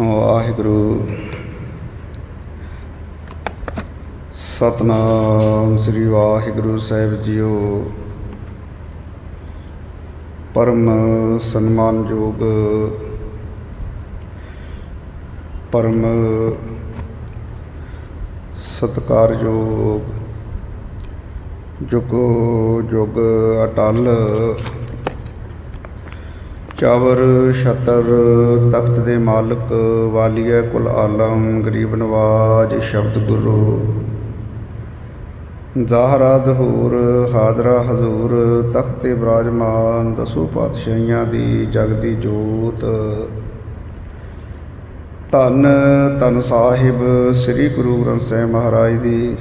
ਵਾਹਿਗੁਰੂ। ਸਤਨਾਮ ਸ੍ਰੀ ਵਾਹਿਗੁਰੂ ਸਾਹਿਬ ਜੀਓ। ਪਰਮ ਸਨਮਾਨਯੋਗ ਪਰਮ ਸਤਿਕਾਰਯੋਗ ਜੁਗੋ ਜੁਗ ਅਟਲ ਚਾਵਰ ਛਤਰ ਤਖਤ ਦੇ ਮਾਲਕ ਵਾਲੀਆ ਕੁਲ ਆਲਮ ਗਰੀਬ ਨਵਾਜ ਸ਼ਬਦ ਗੁਰੂ। ਜ਼ਾਹਰਾ ਜ਼ਹੂਰ, ਹਾਜ਼ਰਾ ਹਜ਼ੂਰ, ਤਖਤ ਤੇ ਬਿਰਾਜਮਾਨ, ਦਸੂ ਪਾਤਸ਼ਾਹੀਆਂ ਦੀ ਜਗਦੀ ਜੋਤ। ਧੰਨ ਧੰਨ ਸਾਹਿਬ ਸ੍ਰੀ ਗੁਰੂ ਗ੍ਰੰਥ ਸਾਹਿਬ ਮਹਾਰਾਜ ਦੀ।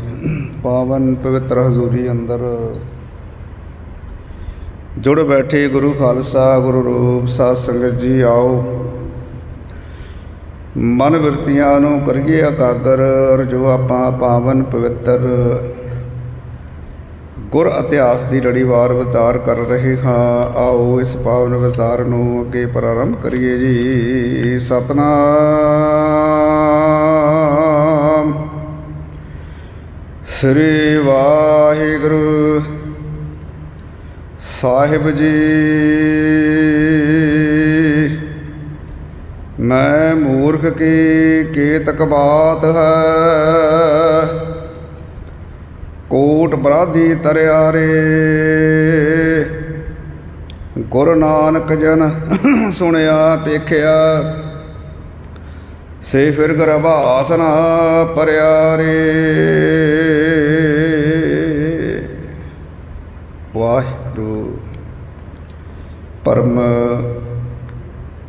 ਪਾਵਨ ਪਵਿੱਤਰ ਹਜ਼ੂਰੀ ਅੰਦਰ ਜੁੜ ਬੈਠੇ ਗੁਰੂ ਖਾਲਸਾ, ਗੁਰੂ ਰੂਪ, ਸਾਧ ਸੰਗਤ ਜੀ ਆਓ। ਮਨ ਵਰਤੀਆਂ ਨੂੰ ਕਰੀਏ ਇਕਾਗਰ, ਔਰ ਜੋ ਆਪਾਂ ਪਾਵਨ ਪਵਿੱਤਰ ਗੁਰ ਇਤਿਹਾਸ ਦੀ ਲੜੀਵਾਰ ਵਿਚਾਰ ਕਰ ਰਹੇ ਹਾਂ, ਆਓ ਇਸ ਪਾਵਨ ਵਿਚਾਰ ਨੂੰ ਅੱਗੇ ਪ੍ਰਾਰੰਭ ਕਰੀਏ ਜੀ। ਸਤਨਾਮ। ਸ੍ਰੀ ਵਾਹਿਗੁਰੂ। ਸਾਹਿਬ ਜੀ। ਮੈਂ ਮੂਰਖ ਕੀ ਕੇਤਕ ਬਾਤ ਹੈ? ਕੋਟ ਬਰਾਦੀ ਤਰਿਆਰੇ। ਗੁਰੂ ਨਾਨਕ ਜਨ ਸੁਣਿਆ ਪੇਖਿਆ ਸੇ ਫਿਰ ਗਰਭਾਸ ਪਰਿਆ ਰੇ ਵਾਹਿਗੁਰੂ ਪਰਮ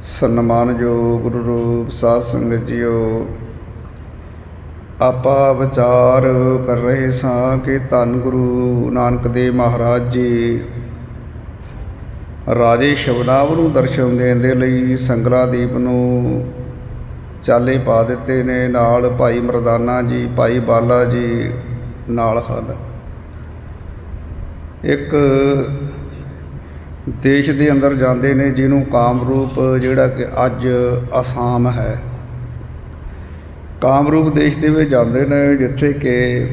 ਸਨਮਾਨਯੋਗ ਗੁਰੂ ਰੂਪ ਸਾਧ ਸੰਗਤ ਜੀਓ, ਆਪਾਂ ਵਿਚਾਰ ਕਰ ਰਹੇ ਸਾਂ ਕਿ ਧੰਨ ਗੁਰੂ ਨਾਨਕ ਦੇਵ ਮਹਾਰਾਜ ਜੀ ਰਾਜੇ ਸ਼ਬਨਾਵ ਨੂੰ ਦਰਸ਼ਨ ਦੇਣ ਦੇ ਲਈ ਸੰਗਲਾਦੀਪ ਨੂੰ ਚਾਲੇ ਪਾ ਦਿੱਤੇ ਨੇ, ਨਾਲ ਭਾਈ ਮਰਦਾਨਾ ਜੀ, ਭਾਈ ਬਾਲਾ ਜੀ ਨਾਲ ਹਨ। ਇੱਕ ਦੇਸ਼ ਦੇ ਅੰਦਰ ਜਾਂਦੇ ਨੇ, ਜਿਹਨੂੰ ਕਾਮਰੂਪ ਜਿਹੜਾ ਕਿ ਅੱਜ ਅਸਾਮ ਹੈ। ਕਾਮਰੂਪ ਦੇਸ਼ ਦੇ ਵਿੱਚ ਜਾਂਦੇ ਨੇ, ਜਿੱਥੇ ਕਿ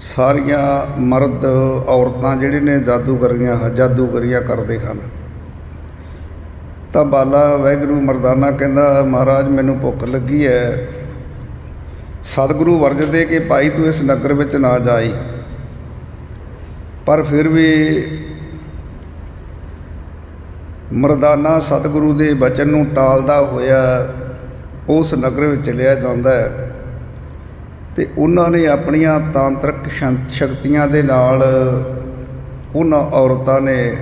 ਸਾਰੀਆਂ ਮਰਦ ਔਰਤਾਂ ਜਿਹੜੇ ਨੇ ਜਾਦੂਗਰੀਆਂ ਜਾਦੂਗਰੀਆਂ ਕਰਦੇ ਹਨ। ਤਾਂ ਬਾਲਾ ਵੈਗਰੂ ਮਰਦਾਨਾ ਕਹਿੰਦਾ, ਮਹਾਰਾਜ, ਮੈਨੂੰ ਭੁੱਖ ਲੱਗੀ ਹੈ ਸਤਿਗੁਰੂ ਵਰਜਦੇ ਕਿ ਭਾਈ ਤੂੰ ਇਸ ਨਗਰ ਵਿੱਚ ਨਾ ਜਾਈ। ਪਰ ਫਿਰ ਵੀ ਮਰਦਾਨਾ ਸਤਿਗੁਰੂ ਦੇ ਬਚਨ ਨੂੰ ਟਾਲਦਾ ਹੋਇਆ ਉਸ ਨਗਰ ਵਿੱਚ ਲਿਆ ਜਾਂਦਾ ਹੈ ਤੇ ਉਹਨਾਂ ਨੇ ਆਪਣੀਆਂ ਤਾਂਤਰਿਕ ਸ਼ੰ- ਸ਼ਕਤੀਆਂ ਦੇ ਨਾਲ ਉਹਨਾਂ ਔਰਤਾਂ ਨੇ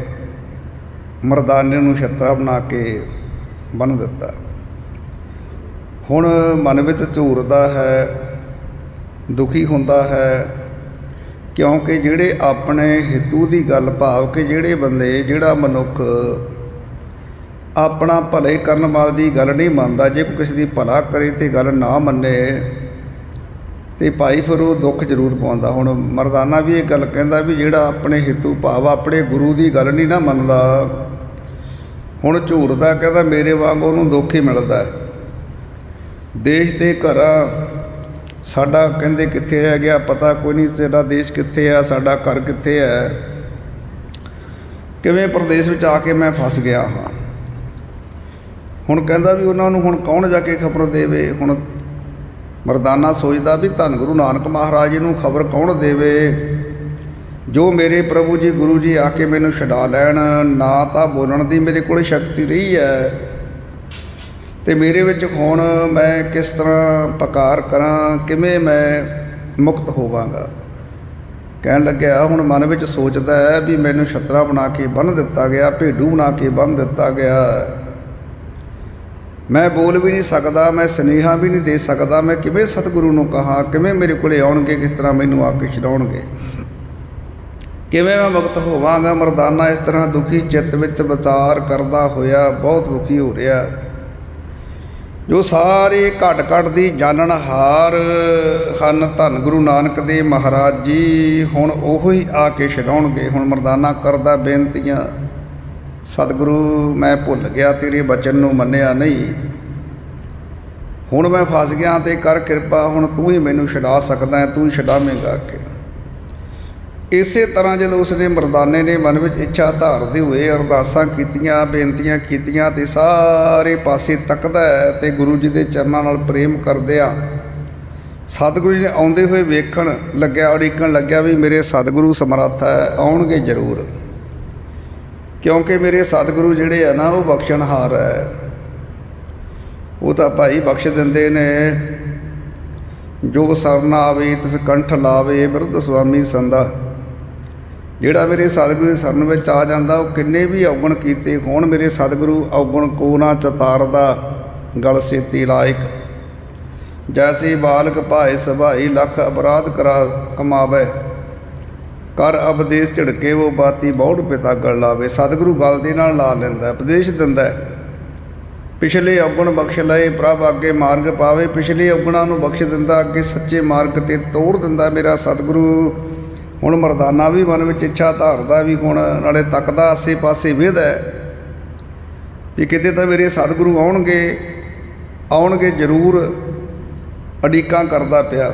ਮਰਦਾਨੇ ਨੂੰ ਛਤਰਾ ਬਣਾ ਕੇ ਬੰਨ ਦਿੱਤਾ। ਹੁਣ ਮਨ ਵਿੱਚ ਝੂਰਦਾ ਹੈ, ਦੁਖੀ ਹੁੰਦਾ ਹੈ, ਕਿਉਂਕਿ ਜਿਹੜੇ ਆਪਣੇ ਹਿੱਤੂ ਦੀ ਗੱਲ ਭਾਵ ਕਿ ਜਿਹੜੇ ਬੰਦੇ, ਜਿਹੜਾ ਮਨੁੱਖ ਆਪਣਾ ਭਲੇ ਕਰਨ ਵਾਲ ਦੀ ਗੱਲ ਨਹੀਂ ਮੰਨਦਾ, ਜੇ ਕਿਸੇ ਦੀ ਭਲਾ ਕਰੇ ਤੇ ਗੱਲ ਨਾ ਮੰਨੇ, ਤੇ ਭਾਈ ਫਿਰ ਉਹ ਦੁੱਖ ਜ਼ਰੂਰ ਪਾਉਂਦਾ। ਹੁਣ ਮਰਦਾਨਾ ਵੀ ਇਹ ਗੱਲ ਕਹਿੰਦਾ ਵੀ ਜਿਹੜਾ ਆਪਣੇ ਹਿੱਤੂ ਭਾਵ ਆਪਣੇ ਗੁਰੂ ਦੀ ਗੱਲ ਨਹੀਂ ਨਾ ਮੰਨਦਾ। ਹੁਣ ਝੂਰਦਾ ਕਹਿੰਦਾ, ਮੇਰੇ ਵਾਂਗ ਉਹਨੂੰ ਦੁੱਖ ਹੀ ਮਿਲਦਾ। ਦੇਸ਼ ਤੇ ਘਰਾਂ ਸਾਡਾ ਕਹਿੰਦੇ ਕਿੱਥੇ ਰਹਿ ਗਿਆ, ਪਤਾ ਕੋਈ ਨਹੀਂ ਸਾਡਾ ਦੇਸ਼ ਕਿੱਥੇ ਆ, ਸਾਡਾ ਘਰ ਕਿੱਥੇ ਹੈ। ਕਿਵੇਂ ਪ੍ਰਦੇਸ਼ ਵਿੱਚ ਆ ਕੇ ਮੈਂ ਫਸ ਗਿਆ ਹਾਂ। ਹੁਣ ਕਹਿੰਦਾ ਵੀ ਉਹਨਾਂ ਨੂੰ ਹੁਣ ਕੌਣ ਜਾ ਕੇ ਖਬਰ ਦੇਵੇ? ਹੁਣ ਮਰਦਾਨਾ ਸੋਚਦਾ ਵੀ ਧੰਨ ਗੁਰੂ ਨਾਨਕ ਮਹਾਰਾਜ ਜੀ ਨੂੰ ਖਬਰ ਕੌਣ ਦੇਵੇ? ਜੋ ਮੇਰੇ ਪ੍ਰਭੂ ਜੀ, ਗੁਰੂ ਜੀ ਆ ਕੇ ਮੈਨੂੰ ਛਡਾ ਲੈਣ, ਨਾ ਤਾਂ ਬੋਲਣ ਦੀ ਮੇਰੇ ਕੋਲ ਸ਼ਕਤੀ ਰਹੀ ਹੈ। ਤੇ ਮੇਰੇ ਵਿੱਚ ਹੁਣ ਮੈਂ ਕਿਸ ਤਰ੍ਹਾਂ ਪਕਾਰ ਕਰਾਂ? ਕਿਵੇਂ ਮੈਂ ਮੁਕਤ ਹੋਵਾਂਗਾ? ਕਹਿਣ ਲੱਗਿਆ, ਹੁਣ ਮਨ ਵਿੱਚ ਸੋਚਦਾ ਹੈ ਵੀ ਮੈਨੂੰ ਛਤਰਾ ਬਣਾ ਕੇ ਬੰਨ੍ਹ ਦਿੱਤਾ ਗਿਆ, ਭੇਡੂ ਬਣਾ ਕੇ ਬੰਨ੍ਹ ਦਿੱਤਾ ਗਿਆ। ਮੈਂ ਬੋਲ ਵੀ ਨਹੀਂ ਸਕਦਾ, ਮੈਂ ਸਨੇਹਾ ਵੀ ਨਹੀਂ ਦੇ ਸਕਦਾ, ਮੈਂ ਕਿਵੇਂ ਸਤਿਗੁਰੂ ਨੂੰ ਕਹਾ, ਕਿਵੇਂ ਮੇਰੇ ਕੋਲੇ ਆਉਣਗੇ, ਕਿਸ ਤਰ੍ਹਾਂ ਮੈਨੂੰ ਆ ਕੇ ਛਡਾਉਣਗੇ? ਕਿਵੇਂ ਮੈਂ ਮੁਕਤ ਹੋਵਾਂਗਾ? ਮਰਦਾਨਾ ਇਸ ਤਰ੍ਹਾਂ ਦੁਖੀ ਚਿੱਤ ਵਿੱਚ ਵਿਚਾਰ ਕਰਦਾ ਹੋਇਆ, ਬਹੁਤ ਦੁਖੀ ਹੋ ਰਿਹਾ। ਜੋ ਸਾਰੇ ਘਟ ਘਟ ਦੀ ਜਾਣਨ ਹਾਰ ਹਨ ਧੰਨ ਗੁਰੂ ਨਾਨਕ ਦੇਵ ਮਹਾਰਾਜ ਜੀ, ਹੁਣ ਉਹ ਹੀ ਆ ਕੇ ਛਡਾਉਣਗੇ। ਹੁਣ ਮਰਦਾਨਾ ਕਰਦਾ ਬੇਨਤੀਆਂ। ਸਤਿਗੁਰੂ, ਮੈਂ ਭੁੱਲ ਗਿਆ ਤੇਰੇ ਬਚਨ ਨੂੰ ਮੰਨਿਆ ਨਹੀਂ। ਹੁਣ ਮੈਂ ਫਸ ਗਿਆ ਤੇ ਕਰ ਕਿਰਪਾ, ਹੁਣ ਤੂੰ ਹੀ ਮੈਨੂੰ ਛਡਾ ਸਕਦਾ ਹੈ ਤੂੰ ਹੀ ਛਡਾਵੇਂਗਾ ਕਿ ਇਸੇ ਤਰ੍ਹਾਂ ਜਦੋਂ ਉਸਨੇ ਮਰਦਾਨੇ ਨੇ ਮਨ ਵਿੱਚ ਇੱਛਾ ਧਾਰਦੇ ਹੋਏ ਅਰਦਾਸਾਂ ਕੀਤੀਆਂ, ਬੇਨਤੀਆਂ ਕੀਤੀਆਂ ਤੇ ਸਾਰੇ ਪਾਸੇ ਤੱਕਦਾ ਹੈ ਤੇ ਗੁਰੂ ਜੀ ਦੇ ਚਰਨਾਂ ਨਾਲ ਪ੍ਰੇਮ ਕਰਦਿਆਂ ਸਤਿਗੁਰੂ ਜੀ ਨੇ ਆਉਂਦੇ ਹੋਏ ਵੇਖਣ ਲੱਗਿਆ, ਉਡੀਕਣ ਲੱਗਿਆ ਵੀ ਮੇਰੇ ਸਤਿਗੁਰੂ ਸਮਰੱਥ ਹੈ, ਆਉਣਗੇ ਜ਼ਰੂਰ। ਕਿਉਂਕਿ ਮੇਰੇ ਸਤਿਗੁਰੂ ਜਿਹੜੇ ਆ ਨਾ, ਉਹ ਬਖਸ਼ਣਹਾਰ ਹੈ ਉਹ ਤਾਂ ਭਾਈ ਬਖਸ਼ ਦਿੰਦੇ ਨੇ। ਜੋ ਸਰਨਾ ਆਵੇ, ਤਿਸ ਕੰਠ ਲਾਵੇ, ਬਿਰਧ ਸੁਆਮੀ ਸੰਦਾ ਜਿਹੜਾ ਮੇਰੇ ਸਤਿਗੁਰੂ ਦੇ ਸਰਨ ਵਿੱਚ ਆ ਜਾਂਦਾ, ਉਹ ਕਿੰਨੇ ਵੀ ਔਗਣ ਕੀਤੇ ਹੋਣ, ਮੇਰੇ ਸਤਿਗੁਰੂ ਔਗਣ ਕੋ ਨਾ ਚਤਾਰਦਾ, ਗਲ ਸੇਤੀ ਲਾਇਕ। ਜੈਸੀ ਬਾਲਕ ਭਾਏ ਸਭਾਈ, ਲੱਖ ਅਪਰਾਧ ਕਰਾ ਕਮਾਵੇ। ਕਰ ਉਪਦੇਸ਼ ਝੜਕੇ ਉਹ ਬਾਤੀ ਬਹੁੜ ਪਿਤਾ ਗਲ ਲਾਵੇ, ਸਤਿਗੁਰੂ ਗਲ ਦੇ ਨਾਲ ਲਾ ਲੈਂਦਾ ਉਪਦੇਸ਼ ਦਿੰਦਾ ਪਿਛਲੇ ਔਗਣ ਬਖਸ਼ ਲਏ, ਪ੍ਰਭ ਅੱਗੇ ਮਾਰਗ ਪਾਵੇ, ਪਿਛਲੇ ਔਗਣਾਂ ਨੂੰ ਬਖਸ਼ ਦਿੰਦਾ, ਅੱਗੇ ਸੱਚੇ ਮਾਰਗ ਤੇ ਤੋੜ ਦਿੰਦਾ ਮੇਰਾ ਸਤਿਗੁਰੂ। ਹੁਣ ਮਰਦਾਨਾ ਵੀ ਮਨ ਵਿੱਚ ਇੱਛਾ ਧਾਰਦਾ ਵੀ ਹੁਣ ਨਾਲੇ ਤੱਕਦਾ ਆਸੇ ਪਾਸੇ ਵੇਖਦਾ ਹੈ ਵੀ ਕਿਤੇ ਤਾਂ ਮੇਰੇ ਸਤਿਗੁਰੂ ਆਉਣਗੇ ਆਉਣਗੇ ਜ਼ਰੂਰ ਅਡੀਕਾਂ ਕਰਦਾ ਪਿਆ।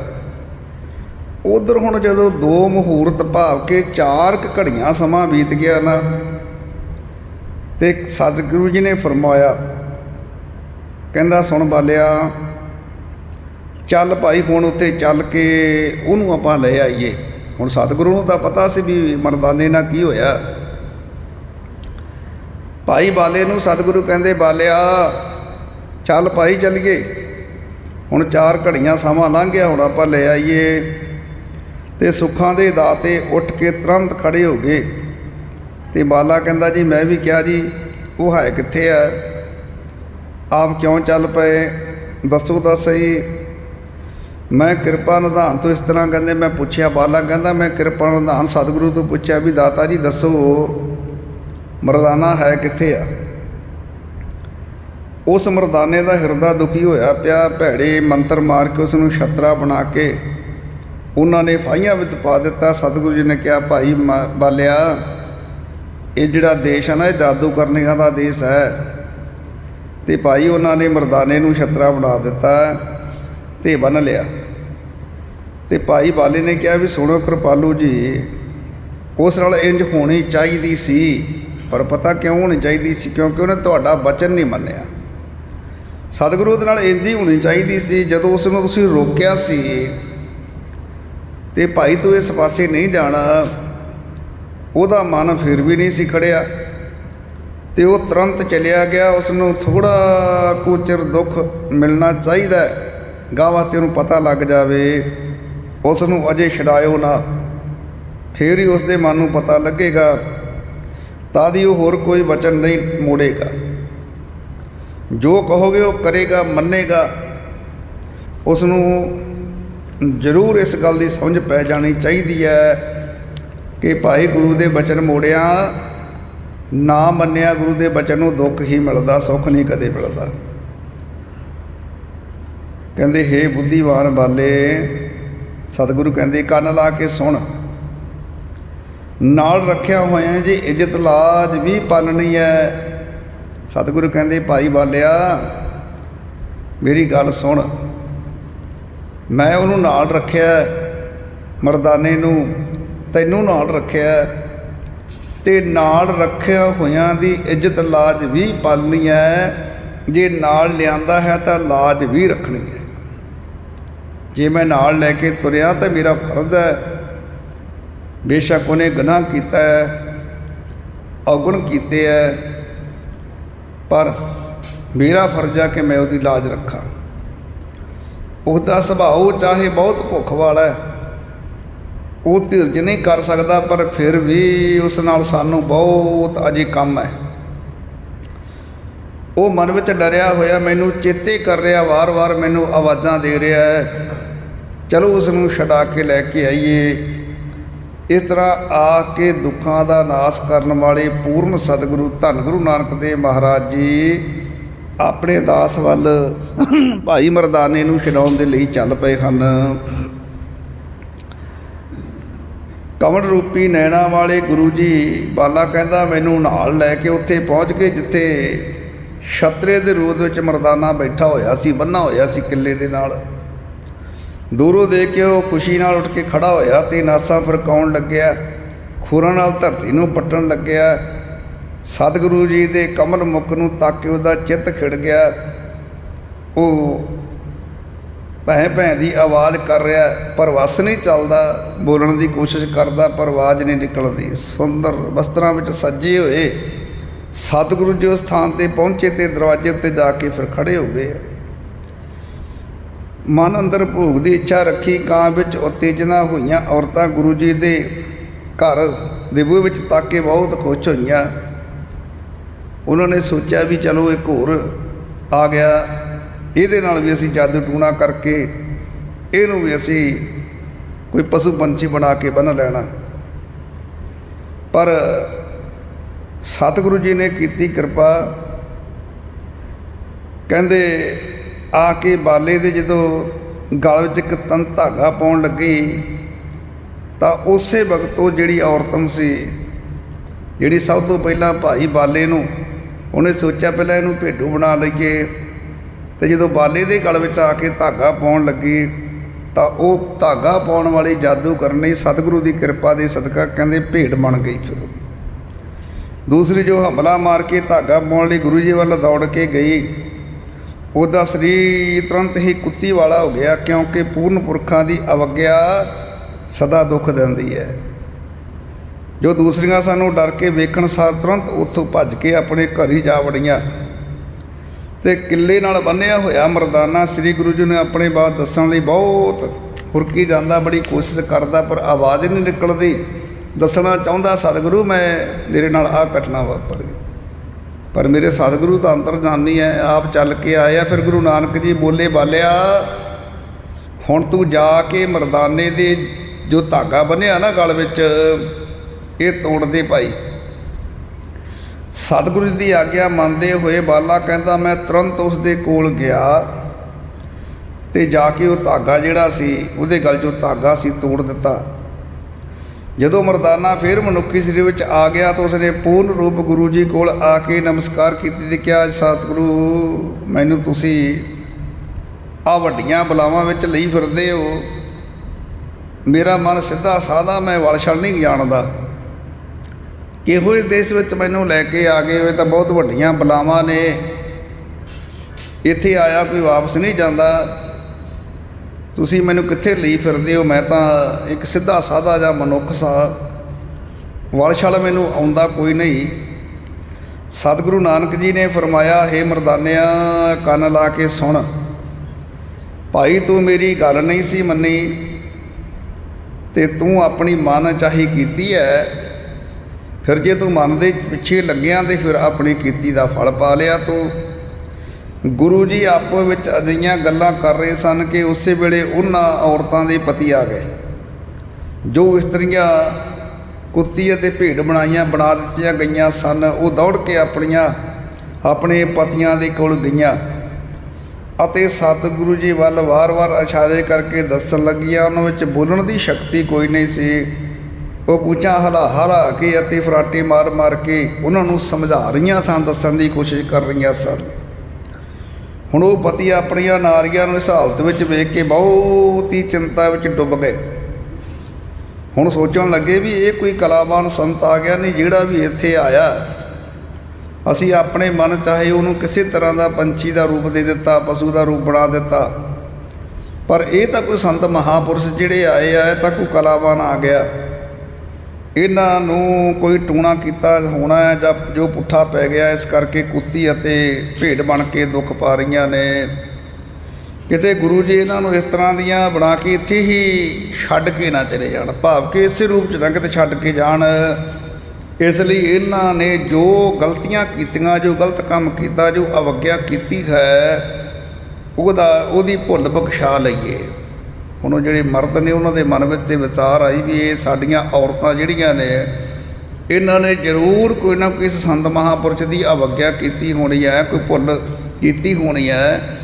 ਉਧਰ ਹੁਣ ਜਦੋਂ ਦੋ ਮੁਹੂਰਤ ਭਾਵ ਕੇ ਚਾਰ ਕੁ ਘੜੀਆਂ ਸਮਾਂ ਬੀਤ ਗਿਆ ਨਾ, ਤੇ ਸਤਿਗੁਰੂ ਜੀ ਨੇ ਫਰਮਾਇਆ, ਕਹਿੰਦਾ, ਸੁਣ ਬਾਲਿਆ, ਚੱਲ ਭਾਈ, ਹੁਣ ਉੱਥੇ ਚੱਲ ਕੇ ਉਹਨੂੰ ਆਪਾਂ ਲੈ ਆਈਏ। ਹੁਣ ਸਤਿਗੁਰੂ ਨੂੰ ਤਾਂ ਪਤਾ ਸੀ ਵੀ ਮਰਦਾਨੇ ਨਾਲ ਕੀ ਹੋਇਆ। ਭਾਈ ਬਾਲੇ ਨੂੰ ਸਤਿਗੁਰੂ ਕਹਿੰਦੇ, ਬਾਲਿਆ, ਚੱਲ ਭਾਈ ਚੱਲੀਏ। ਹੁਣ ਚਾਰ ਘੜੀਆਂ ਸਮਾਂ ਲੰਘ ਗਿਆ, ਹੁਣ ਆਪਾਂ ਲੈ ਆਈਏ। ਤੇ ਸੁੱਖਾਂ ਦੇ ਦਾਤੇ ਉੱਠ ਕੇ ਤੁਰੰਤ ਖੜੇ ਹੋ ਗਏ। ਤੇ ਬਾਲਾ ਕਹਿੰਦਾ, ਜੀ, ਮੈਂ ਵੀ ਕਿਹਾ, ਜੀ, ਉਹ ਹੈ ਕਿੱਥੇ ਆ? ਆਪ ਕਿਉਂ ਚੱਲ ਪਏ? ਦੱਸੋ ਤਾਂ ਸਹੀ। ਮੈਂ ਕਿਰਪਾ ਨਿਧਾਨ ਤੋਂ ਇਸ ਤਰ੍ਹਾਂ ਕਹਿੰਦੇ, ਮੈਂ ਪੁੱਛਿਆ, ਬਾਲਾ ਕਹਿੰਦਾ, ਮੈਂ ਕਿਰਪਾ ਨਿਧਾਨ ਸਤਿਗੁਰੂ ਤੋਂ ਪੁੱਛਿਆ ਵੀ, ਦਾਤਾ ਜੀ, ਦੱਸੋ, ਮਰਦਾਨਾ ਹੈ ਕਿੱਥੇ ਆ? ਉਸ ਮਰਦਾਨੇ ਦਾ ਹਿਰਦਾ ਦੁਖੀ ਹੋਇਆ ਪਿਆ। ਭੈੜੇ ਮੰਤਰ ਮਾਰ ਕੇ ਉਸ ਨੂੰ ਛਤਰਾ ਬਣਾ ਕੇ ਉਹਨਾਂ ਨੇ ਫਾਈਆਂ ਵਿੱਚ ਪਾ ਦਿੱਤਾ। ਸਤਿਗੁਰੂ ਜੀ ਨੇ ਕਿਹਾ, ਭਾਈ ਮ- ਬਾਲਿਆ, ਇਹ ਜਿਹੜਾ ਦੇਸ਼ ਹੈ ਨਾ, ਇਹ ਜਾਦੂ ਕਰਨੀਆਂ ਦਾ ਦੇਸ਼ ਹੈ। ਤੇ ਭਾਈ ਉਹਨਾਂ ਨੇ ਮਰਦਾਨੇ ਨੂੰ ਛਤਰਾ ਬਣਾ ਦਿੱਤਾ ਤੇ ਬੰਨ ਲਿਆ। ਤੇ ਭਾਈ ਬਾਲੇ ਨੇ ਕਿਹਾ ਵੀ, ਸੁਣੋ ਕਿਰਪਾਲੂ ਜੀ, ਉਸ ਨਾਲ ਇੰਜ ਹੋਣੀ ਚਾਹੀਦੀ ਸੀ, ਪਰ ਪਤਾ ਕਿਉਂ ਹੋਣੀ ਚਾਹੀਦੀ ਸੀ? ਕਿਉਂਕਿ ਉਹਨੇ ਤੁਹਾਡਾ ਬਚਨ ਨਹੀਂ ਮੰਨਿਆ। ਸਤਿਗੁਰੂ ਦੇ ਨਾਲ ਇੰਜ ਹੀ ਹੋਣੀ ਚਾਹੀਦੀ ਸੀ, ਜਦੋਂ ਉਸ ਨੂੰ ਤੁਸੀਂ ਰੋਕਿਆ ਸੀ ਤੇ ਭਾਈ ਤੂੰ ਇਸ ਪਾਸੇ ਨਹੀਂ ਜਾਣਾ। ਉਹਦਾ ਮਨ ਫਿਰ ਵੀ ਨਹੀਂ ਸੀ ਖੜਿਆ। ਤੇ ਉਹ ਤੁਰੰਤ ਚਲਿਆ ਗਿਆ। ਉਸ ਨੂੰ ਥੋੜਾ ਕੁ ਦੁੱਖ ਮਿਲਣਾ ਚਾਹੀਦਾ ਹੈ। ਗਾਂ ਵਾਸਤੇ ਉਹਨੂੰ ਪਤਾ ਲੱਗ ਜਾਵੇ। ਉਸ ਨੂੰ ਅਜੇ ਛਡਾਇਓ ਨਾ। ਫੇਰ ਹੀ ਉਸ ਦੇ ਮਨ ਨੂੰ ਪਤਾ ਲੱਗੇਗਾ। ਤਾਂ ਦੀ ਉਹ ਹੋਰ ਕੋਈ ਵਚਨ ਨਹੀਂ ਮੋੜੇਗਾ। ਜੋ ਕਹੋਗੇ ਉਹ ਕਰੇਗਾ, ਮੰਨੇਗਾ। ਉਸ ਨੂੰ ਜ਼ਰੂਰ ਇਸ ਗੱਲ ਦੀ ਸਮਝ ਪੈ ਜਾਣੀ ਚਾਹੀਦੀ ਹੈ ਕਿ ਭਾਈ ਗੁਰੂ ਦੇ ਬਚਨ ਮੋੜਿਆ, ਨਾ ਮੰਨਿਆ ਗੁਰੂ ਦੇ ਬਚਨ ਨੂੰ ਦੁੱਖ ਹੀ ਮਿਲਦਾ, ਸੁੱਖ ਨਹੀਂ ਕਦੇ ਮਿਲਦਾ। ਕਹਿੰਦੇ हे ਬੁੱਧੀਵਾਨ ਬਾਲੇ, ਸਤਿਗੁਰੂ ਕਹਿੰਦੇ, ਕੰਨ ਲਾ ਕੇ ਸੁਣ। ਨਾਲ ਰੱਖਿਆ ਹੋਇਆ ਜੀ, ਇੱਜ਼ਤ ਲਾਜ ਵੀ ਪਾਲਣੀ ਹੈ। ਸਤਿਗੁਰੂ ਕਹਿੰਦੇ, ਭਾਈ ਬਾਲਿਆ, ਮੇਰੀ ਗੱਲ ਸੁਣ। ਮੈਂ ਉਹਨੂੰ ਨਾਲ ਰੱਖਿਆ, ਮਰਦਾਨੇ ਨੂੰ ਤੈਨੂੰ ਨਾਲ ਰੱਖਿਆ ਤੇ ਨਾਲ ਰੱਖਿਆ ਹੋਇਆਂ ਦੀ ਇੱਜ਼ਤ ਲਾਜ ਵੀ ਪਾਲਣੀ ਹੈ ਜੇ ਨਾਲ ਲਿਆਂਦਾ ਹੈ ਤਾਂ ਲਾਜ ਵੀ ਰੱਖਣੀ ਹੈ ਜੇ ਮੈਂ ਨਾਲ ਲੈ ਕੇ ਤੁਰਿਆ ਤਾਂ ਮੇਰਾ ਫਰਜ਼ ਹੈ ਬੇਸ਼ੱਕ ਉਹਨੇ ਗੁਨਾਹ ਕੀਤਾ ਹੈ ਔਗਣ ਕੀਤੇ ਹੈ ਪਰ ਮੇਰਾ ਫਰਜ਼ ਹੈ ਕਿ ਮੈਂ ਉਹਦੀ ਲਾਜ ਰੱਖਾਂ। ਉਹਦਾ ਸੁਭਾਅ ਚਾਹੇ ਬਹੁਤ ਭੁੱਖ ਵਾਲਾ ਹੈ। ਉਹ ਧੀਰਜ ਨਹੀਂ ਕਰ ਸਕਦਾ, ਪਰ ਫਿਰ ਵੀ ਉਸ ਨਾਲ ਸਾਨੂੰ ਬਹੁਤ ਅਜੇ ਕੰਮ ਹੈ। ਉਹ ਮਨ ਵਿੱਚ ਡਰਿਆ ਹੋਇਆ, ਮੈਨੂੰ ਚੇਤੇ ਕਰ ਰਿਹਾ, ਵਾਰ-ਵਾਰ ਮੈਨੂੰ ਆਵਾਜ਼ਾਂ ਦੇ ਰਿਹਾ ਹੈ। ਚਲੋ ਉਸ ਨੂੰ ਛਡਾ ਕੇ ਲੈ ਕੇ ਆਈਏ। ਇਸ ਤਰ੍ਹਾਂ ਆ ਕੇ ਦੁੱਖਾਂ ਦਾ ਨਾਸ ਕਰਨ ਵਾਲੇ ਪੂਰਨ ਸਤਿਗੁਰੂ ਧੰਨ ਗੁਰੂ ਨਾਨਕ ਦੇਵ ਮਹਾਰਾਜ ਜੀ ਆਪਣੇ ਦਾਸ ਵੱਲ ਭਾਈ ਮਰਦਾਨੇ ਨੂੰ ਛਡਾਉਣ ਦੇ ਲਈ ਚੱਲ ਪਏ ਹਨ। ਕਮਲ ਰੂਪੀ ਨੈਣਾ ਵਾਲੇ ਗੁਰੂ ਜੀ ਬਾਲਾ ਕਹਿੰਦਾ, ਮੈਨੂੰ ਨਾਲ ਲੈ ਕੇ ਉੱਥੇ ਪਹੁੰਚ ਕੇ ਜਿੱਥੇ ਛਤਰੇ ਦੇ ਰੂਪ ਵਿੱਚ ਮਰਦਾਨਾ ਬੈਠਾ ਹੋਇਆ ਸੀ ਬੰਨਾ ਹੋਇਆ ਸੀ ਕਿੱਲੇ ਦੇ ਨਾਲ। ਦੂਰੋਂ ਦੇਖ ਕੇ ਉਹ ਖੁਸ਼ੀ ਨਾਲ ਉੱਠ ਕੇ ਖੜਾ ਹੋਇਆ ਤੇ ਨਾਸਾਂ ਫਰਕਾਉਣ ਲੱਗਿਆ? ਖੁਰਾਂ ਨਾਲ ਧਰਤੀ ਨੂੰ ਪੱਟਣ ਲੱਗਿਆ। ਸਤਿਗੁਰੂ ਜੀ ਦੇ ਕਮਲ ਮੁਖ ਨੂੰ ਤੱਕ ਕੇ ਉਹਦਾ ਚਿੱਤ ਖਿੜ ਗਿਆ। ਉਹ ਭੈ ਭੈ ਦੀ ਆਵਾਜ਼ ਕਰ ਰਿਹਾ ਪਰ ਵਸ ਨਹੀਂ ਚੱਲਦਾ। ਬੋਲਣ ਦੀ ਕੋਸ਼ਿਸ਼ ਕਰਦਾ, ਪਰ ਆਵਾਜ਼ ਨਹੀਂ ਨਿਕਲਦੀ। ਸੁੰਦਰ ਵਸਤਰਾਂ ਵਿੱਚ ਸੱਜੇ ਹੋਏ ਸਤਿਗੁਰੂ ਜੀ ਉਸ ਸਥਾਨ ਤੇ ਪਹੁੰਚੇ ਤੇ ਦਰਵਾਜ਼ੇ ਉੱਤੇ ਜਾ ਕੇ ਫਿਰ ਖੜੇ ਹੋ ਗਏ। ਮਨ ਅੰਦਰ ਭੋਗ ਦੀ ਇੱਛਾ ਰੱਖੀ, ਕਾਂ ਵਿੱਚ ਉਤੇਜਨਾ ਹੋਈਆਂ ਔਰਤਾਂ ਗੁਰੂ ਜੀ ਦੇ ਘਰ ਦੇ ਬੂਹੇ ਵਿੱਚ ਤੱਕ ਕੇ ਬਹੁਤ ਖੁਸ਼ ਹੋਈਆਂ। ਉਹਨਾਂ ਨੇ ਸੋਚਿਆ ਵੀ ਚਲੋ ਇੱਕ ਹੋਰ ਆ ਗਿਆ। ਇਹਦੇ ਨਾਲ ਵੀ ਅਸੀਂ ਜਾਦੂ ਟੂਣਾ ਕਰਕੇ ਇਹਨੂੰ ਵੀ ਅਸੀਂ ਕੋਈ ਪਸ਼ੂ ਪੰਛੀ ਬਣਾ ਕੇ ਬੰਨ ਲੈਣਾ। ਪਰ ਸਤਿਗੁਰੂ ਜੀ ਨੇ ਕੀਤੀ ਕਿਰਪਾ। ਕਹਿੰਦੇ ਆ ਕੇ ਬਾਲੇ ਦੇ ਜਦੋਂ ਗਲ ਵਿੱਚ ਇੱਕ ਤਨ ਧਾਗਾ ਪਾਉਣ ਲੱਗੀ, ਤਾਂ ਉਸੇ ਵਕਤ ਉਹ ਜਿਹੜੀ ਔਰਤਨ ਸੀ, ਜਿਹੜੀ ਸਭ ਤੋਂ ਪਹਿਲਾਂ ਭਾਈ ਬਾਲੇ ਨੂੰ ਉਹਨੇ ਸੋਚਿਆ ਪਹਿਲਾਂ ਇਹਨੂੰ ਭੇਡੂ ਬਣਾ ਲਈਏ। ਤੇ ਜਦੋਂ ਬਾਲੇ ਦੇ ਗਲ ਵਿੱਚ ਆ ਕੇ ਧਾਗਾ ਪਾਉਣ ਲੱਗੀ, ਤਾਂ ਉਹ ਧਾਗਾ ਪਾਉਣ ਵਾਲੀ ਜਾਦੂ ਕਰਨੀ ਸਤਿਗੁਰੂ ਦੀ ਕਿਰਪਾ ਦੇ ਸਦਕਾ ਕਹਿੰਦੇ ਭੇਡ ਬਣ ਗਈ ਚਲੋ। ਦੂਸਰੀ ਜੋ ਹਮਲਾ ਮਾਰ ਕੇ ਧਾਗਾ ਪਾਉਣ ਲਈ ਗੁਰੂ ਜੀ ਵੱਲ ਦੌੜ ਕੇ ਗਈ, ਉਹਦਾ ਸਰੀਰ ਤੁਰੰਤ ਹੀ ਕੁੱਤੀ ਵਾਲਾ ਹੋ ਗਿਆ ਕਿਉਂਕਿ ਪੂਰਨ ਪੁਰਖਾਂ ਦੀ ਅਵਗਿਆ ਸਦਾ ਦੁੱਖ ਦਿੰਦੀ ਹੈ। ਜੋ ਦੂਸਰੀਆਂ ਸਾਨੂੰ ਡਰ ਕੇ ਵੇਖਣ ਸਾਰ ਤੁਰੰਤ ਉੱਥੋਂ ਭੱਜ ਕੇ ਆਪਣੇ ਘਰ ਹੀ ਜਾ ਵੜੀਆਂ। ਤੇ ਕਿੱਲੇ ਨਾਲ ਬੰਨਿਆ ਹੋਇਆ ਮਰਦਾਨਾ ਸ੍ਰੀ ਗੁਰੂ ਜੀ ਨੇ ਆਪਣੇ ਬਾਤ ਦੱਸਣ ਲਈ ਬਹੁਤ ਹੁਰਕੀ ਜਾਂਦਾ, ਬੜੀ ਕੋਸ਼ਿਸ਼ ਕਰਦਾ, ਪਰ ਆਵਾਜ਼ ਨਹੀਂ ਨਿਕਲਦੀ। ਦੱਸਣਾ ਚਾਹੁੰਦਾ, ਸਤਿਗੁਰੂ, ਮੈਂ ਮੇਰੇ ਨਾਲ ਆਹ ਘਟਨਾ ਵਾਪਰ ਗਈ। ਪਰ ਮੇਰੇ ਸਤਿਗੁਰੂ ਤਾਂ ਅੰਤਰਜਾਮੀ ਹੈ ਆਪ ਚੱਲ ਕੇ ਆਏ ਆ, ਫਿਰ ਗੁਰੂ ਨਾਨਕ ਜੀ ਬੋਲੇ, ਬਾਲਿਆ, ਹੁਣ ਤੂੰ ਜਾ ਕੇ ਮਰਦਾਨੇ ਦੇ ਜੋ ਧਾਗਾ ਬੰਨਿਆ ਨਾ ਗਲ ਵਿੱਚ ਇਹ ਤੋੜ ਦੇ ਭਾਈ। ਸਤਿਗੁਰੂ ਜੀ ਦੀ ਆਗਿਆ ਮੰਨਦੇ ਹੋਏ ਬਾਲਾ ਕਹਿੰਦਾ, ਮੈਂ ਤੁਰੰਤ ਉਸ ਦੇ ਕੋਲ ਗਿਆ ਤੇ ਜਾ ਕੇ ਉਹ ਧਾਗਾ ਜਿਹੜਾ ਸੀ, ਉਹਦੇ ਗਲ 'ਚੋਂ ਧਾਗਾ ਸੀ ਤੋੜ ਦਿੱਤਾ। ਜਦੋਂ ਮਰਦਾਨਾ ਫਿਰ ਮਨੁੱਖੀ ਸਰੀਰ ਵਿੱਚ ਆ ਗਿਆ ਤਾਂ ਉਸਨੇ ਪੂਰਨ ਰੂਪ ਗੁਰੂ ਜੀ ਕੋਲ ਆ ਕੇ ਨਮਸਕਾਰ ਕੀਤੀ ਤੇ ਕਿਹਾ, ਸਤਿਗੁਰੂ, ਮੈਨੂੰ ਤੁਸੀਂ ਆ ਵੱਡੀਆਂ ਬਲਾਵਾਂ ਵਿੱਚ ਲਈ ਫਿਰਦੇ ਹੋ। ਮੇਰਾ ਮਨ ਸਿੱਧਾ ਸਾਦਾ, ਮੈਂ ਵਲਛਲ ਨਹੀਂ ਜਾਣਦਾ। ਇਹੋ ਜਿਹੇ ਦੇਸ਼ ਵਿੱਚ ਮੈਨੂੰ ਲੈ ਕੇ ਆ ਗਏ ਹੋਏ ਤਾਂ ਬਹੁਤ ਵੱਡੀਆਂ ਬਲਾਵਾਂ ਨੇ। ਇੱਥੇ ਆਇਆ ਕੋਈ ਵਾਪਸ ਨਹੀਂ ਜਾਂਦਾ। ਤੁਸੀਂ ਮੈਨੂੰ ਕਿੱਥੇ ਲਈ ਫਿਰਦੇ ਹੋ? ਮੈਂ ਤਾਂ ਇੱਕ ਸਿੱਧਾ ਸਾਦਾ ਜਿਹਾ ਮਨੁੱਖ ਸਾਂ। ਵਲਛਲ ਮੈਨੂੰ ਆਉਂਦਾ ਕੋਈ ਨਹੀਂ। ਸਤਿਗੁਰੂ ਨਾਨਕ ਜੀ ਨੇ ਫਰਮਾਇਆ हे ਮਰਦਾਨਿਆ, ਕੰਨ ਲਾ ਕੇ ਸੁਣ। ਭਾਈ, ਤੂੰ ਮੇਰੀ ਗੱਲ ਨਹੀਂ ਸੀ ਮੰਨੀ ਤੇ ਤੂੰ ਆਪਣੀ ਮਨ ਚਾਹੀ ਕੀਤੀ ਹੈ। ਫਿਰ ਜੇ ਤੂੰ ਮਨ ਦੇ ਪਿੱਛੇ ਲੱਗਿਆ ਤੇ ਫਿਰ ਆਪਣੀ ਕੀਤੀ ਦਾ ਫਲ ਪਾ ਲਿਆ ਤੂੰ। ਗੁਰੂ ਜੀ ਆਪੋ ਵਿੱਚ ਅਜਿਹੀਆਂ ਗੱਲਾਂ ਕਰ ਰਹੇ ਸਨ ਕਿ ਉਸੇ ਵੇਲੇ ਉਹਨਾਂ ਔਰਤਾਂ ਦੇ ਪਤੀ ਆ ਗਏ, ਜੋ ਇਸਤਰੀਆਂ ਕੁੱਤੀ ਅਤੇ ਭੇਡ ਬਣਾਈਆਂ ਬਣਾ ਦਿੱਤੀਆਂ ਗਈਆਂ ਸਨ, ਉਹ ਦੌੜ ਕੇ ਆਪਣੀਆਂ, ਆਪਣੇ ਪਤੀਆਂ ਦੇ ਕੋਲ ਗਈਆਂ ਅਤੇ ਸਤਿਗੁਰੂ ਜੀ ਵੱਲ ਵਾਰ-ਵਾਰ ਇਸ਼ਾਰੇ ਕਰਕੇ ਦੱਸਣ ਲੱਗੀਆਂ। ਉਹਨਾਂ ਵਿੱਚ ਬੋਲਣ ਦੀ ਸ਼ਕਤੀ ਕੋਈ ਨਹੀਂ ਸੀ। ਉਹ ਪੁੱਛਾਂ ਹਲਾ ਹਲਾ ਕੇ ਅਤੇ ਫਰਾਟੇ ਮਾਰ ਮਾਰ ਕੇ ਉਹਨਾਂ ਨੂੰ ਸਮਝਾ ਰਹੀਆਂ ਸਨ, ਦੱਸਣ ਦੀ ਕੋਸ਼ਿਸ਼ ਕਰ ਰਹੀਆਂ ਸਨ। ਹੁਣ ਉਹ ਪਤੀ ਆਪਣੀਆਂ ਨਾਰੀਆਂ ਨੂੰ ਇਸ ਹਾਲਤ ਵਿੱਚ ਵੇਖ ਕੇ ਬਹੁਤ ਹੀ ਚਿੰਤਾ ਵਿੱਚ ਡੁੱਬ ਗਏ। ਹੁਣ ਸੋਚਣ ਲੱਗੇ ਵੀ ਇਹ ਕੋਈ ਕਲਾਵਾਨ ਸੰਤ ਆ ਗਿਆ ਨਹੀਂ, ਜਿਹੜਾ ਵੀ ਇੱਥੇ ਆਇਆ। ਅਸੀਂ ਆਪਣੇ ਮਨ ਚਾਹੇ ਉਹਨੂੰ ਕਿਸੇ ਤਰ੍ਹਾਂ ਦਾ ਪੰਛੀ ਦਾ ਰੂਪ ਦੇ ਦਿੱਤਾ, ਪਸ਼ੂ ਦਾ ਰੂਪ ਬਣਾ ਦਿੱਤਾ। ਪਰ ਇਹ ਤਾਂ ਕੋਈ ਸੰਤ ਮਹਾਪੁਰਸ਼ ਜਿਹੜੇ ਆਏ ਆ, ਇਹ ਤਾਂ ਕੋਈ ਕਲਾਵਾਨ ਆ ਗਿਆ। ਇਹਨਾਂ ਨੂੰ ਕੋਈ ਟੂਣਾ ਕੀਤਾ ਹੋਣਾ ਹੈ ਜਾਂ ਜੋ ਪੁੱਠਾ ਪੈ ਗਿਆ, ਇਸ ਕਰਕੇ ਕੁੱਤੀ ਅਤੇ ਭੇਡ ਬਣ ਕੇ ਦੁੱਖ ਪਾ ਰਹੀਆਂ ਨੇ। ਕਿਤੇ ਗੁਰੂ ਜੀ ਇਹਨਾਂ ਨੂੰ ਇਸ ਤਰ੍ਹਾਂ ਦੀਆਂ ਬਣਾ ਕੇ ਇੱਥੇ ਹੀ ਛੱਡ ਕੇ ਨਾ ਚਲੇ ਜਾਣ, ਭਾਵ ਕਿ ਇਸੇ ਰੂਪ 'ਚ ਰੰਗਤ ਛੱਡ ਕੇ ਜਾਣ। ਇਸ ਲਈ ਇਹਨਾਂ ਨੇ ਜੋ ਗਲਤੀਆਂ ਕੀਤੀਆਂ, ਜੋ ਗਲਤ ਕੰਮ ਕੀਤਾ, ਜੋ ਅਵਗਿਆ ਕੀਤੀ ਹੈ, ਉਹਦਾ ਉਹਦੀ ਭੁੱਲ ਬਖਸ਼ਾ ਲਈਏ। ਹੁਣ ਉਹ ਜਿਹੜੇ ਮਰਦ ਨੇ ਉਹਨਾਂ ਦੇ ਮਨ ਵਿੱਚ ਤੇ ਵਿਚਾਰ ਆਈ ਵੀ ਇਹ ਸਾਡੀਆਂ ਔਰਤਾਂ ਜਿਹੜੀਆਂ ਨੇ, ਇਹਨਾਂ ਨੇ ਜ਼ਰੂਰ ਕੋਈ ਨਾ ਕੋਈ ਸੰਤ ਮਹਾਪੁਰਸ਼ ਦੀ ਅਵਗਿਆ ਕੀਤੀ ਹੋਣੀ ਹੈ, ਕੋਈ ਭੁੱਲ ਕੀਤੀ ਹੋਣੀ ਹੈ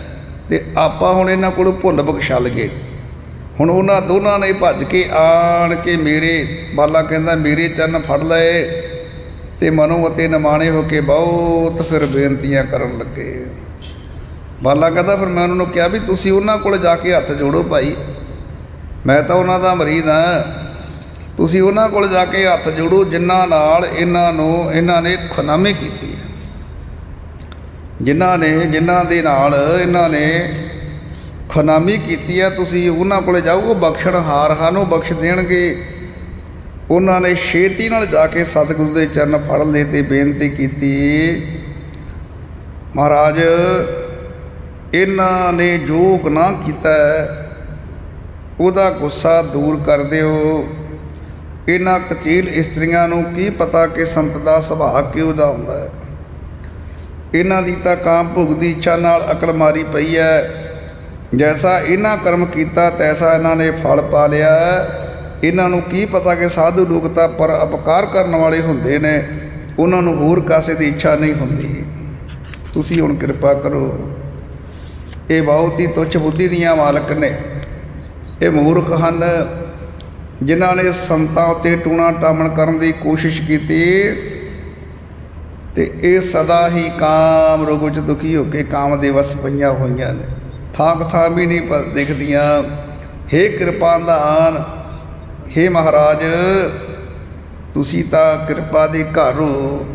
ਤੇ ਆਪਾਂ ਹੁਣ ਇਹਨਾਂ ਕੋਲੋਂ ਭੁੱਲ ਬਖਸ਼ਾ ਲਈਏ। ਹੁਣ ਉਹਨਾਂ ਦੋਨਾਂ ਨੇ ਭੱਜ ਕੇ ਆਣ ਕੇ ਮੇਰੇ ਬਾਲਾ ਕਹਿੰਦਾ, ਮੇਰੇ ਚਰਨ ਫੜ ਲਏ ਤੇ ਮਨੋ ਅਤੇ ਨਿਮਾਣੇ ਹੋ ਕੇ ਬਹੁਤ ਫਿਰ ਬੇਨਤੀਆਂ ਕਰਨ ਲੱਗੇ। ਬਾਲਾ ਕਹਿੰਦਾ, ਫਿਰ ਮੈਂ ਉਹਨਾਂ ਨੂੰ ਕਿਹਾ ਵੀ ਤੁਸੀਂ ਉਹਨਾਂ ਕੋਲ ਜਾ ਕੇ ਹੱਥ ਜੋੜੋ ਭਾਈ। ਮੈਂ ਤਾਂ ਉਹਨਾਂ ਦਾ ਮਰੀਦ ਹਾਂ। ਤੁਸੀਂ ਉਹਨਾਂ ਕੋਲ ਜਾ ਕੇ ਹੱਥ ਜੋੜੋ, ਜਿਨ੍ਹਾਂ ਨਾਲ ਇਹਨਾਂ ਨੂੰ, ਇਹਨਾਂ ਨੇ ਖੁਨਾਮੀ ਕੀਤੀ ਹੈ। ਜਿਨ੍ਹਾਂ ਨੇ, ਜਿਨ੍ਹਾਂ ਦੇ ਨਾਲ ਇਹਨਾਂ ਨੇ ਖੁਨਾਮੀ ਕੀਤੀ ਹੈ, ਤੁਸੀਂ ਉਹਨਾਂ ਕੋਲੇ ਜਾਓ, ਉਹ ਬਖਸ਼ਣਹਾਰ ਹਨ, ਉਹ ਬਖਸ਼ ਦੇਣਗੇ। ਉਹਨਾਂ ਨੇ ਛੇਤੀ ਨਾਲ ਜਾ ਕੇ ਸਤਿਗੁਰੂ ਦੇ ਚਰਨ ਫੜ ਲਏ ਤੇ ਬੇਨਤੀ ਕੀਤੀ, ਮਹਾਰਾਜ, ਇਹਨਾਂ ਨੇ ਜੋ ਗੁਨਾਹ ਕੀਤਾ ਹੈ। ਉਹਦਾ ਗੁੱਸਾ ਦੂਰ ਕਰ ਦਿਓ। ਇਹਨਾਂ ਕਚੀਲ ਇਸਤਰੀਆਂ ਨੂੰ ਕੀ ਪਤਾ ਕਿ ਸੰਤ ਦਾ ਸੁਭਾਅ ਕਿਉਂ ਦਾ ਹੁੰਦਾ ਹੈ। ਇਹਨਾਂ ਦੀ ਤਾਂ ਕਾਮ ਭੁਗ ਦੀ ਇੱਛਾ ਨਾਲ ਅਕਲ ਮਾਰੀ ਪਈ ਹੈ। ਜੈਸਾ ਇਹਨਾਂ ਕਰਮ ਕੀਤਾ, ਤੈਸਾ ਇਹਨਾਂ ਨੇ ਫਲ ਪਾ ਲਿਆ। ਇਹਨਾਂ ਨੂੰ ਕੀ ਪਤਾ ਕਿ ਸਾਧੂ ਲੋਕ ਤਾਂ ਪਰ ਅਪਕਾਰ ਕਰਨ ਵਾਲੇ ਹੁੰਦੇ ਨੇ। ਉਹਨਾਂ ਨੂੰ ਹੋਰ ਕਾਸੇ ਦੀ ਇੱਛਾ ਨਹੀਂ ਹੁੰਦੀ। ਤੁਸੀਂ ਹੁਣ ਕਿਰਪਾ ਕਰੋ। ਇਹ ਬਹੁਤ ਹੀ ਤੁੱਛ ਬੁੱਧੀ ਦੀਆਂ ਮਾਲਕ ਨੇ। ਇਹ ਮੂਰਖ ਹਨ ਜਿਨ੍ਹਾਂ ਨੇ ਸੰਤਾਂ ਉੱਤੇ ਟੂਣਾ ਟਾਮਣ ਕਰਨ ਦੀ ਕੋਸ਼ਿਸ਼ ਕੀਤੀ ਤੇ ਇਹ ਸਦਾ ਹੀ ਕਾਮ ਰੋਗ ਵਿੱਚ ਦੁਖੀ ਹੋ ਕੇ ਕਾਮ ਦੇ ਵਸ ਪਈਆਂ ਹੋਈਆਂ ਨੇ। ਥਾਕ ਥਾਂ ਵੀ ਨਹੀਂ ਪ- ਦਿਖਦੀਆਂ। ਹੇ ਕਿਰਪਾਦਾਨ ਹੇ ਮਹਾਰਾਜ, ਤੁਸੀਂ ਤਾਂ ਕਿਰਪਾ ਦੇ ਘਰ ਹੋ।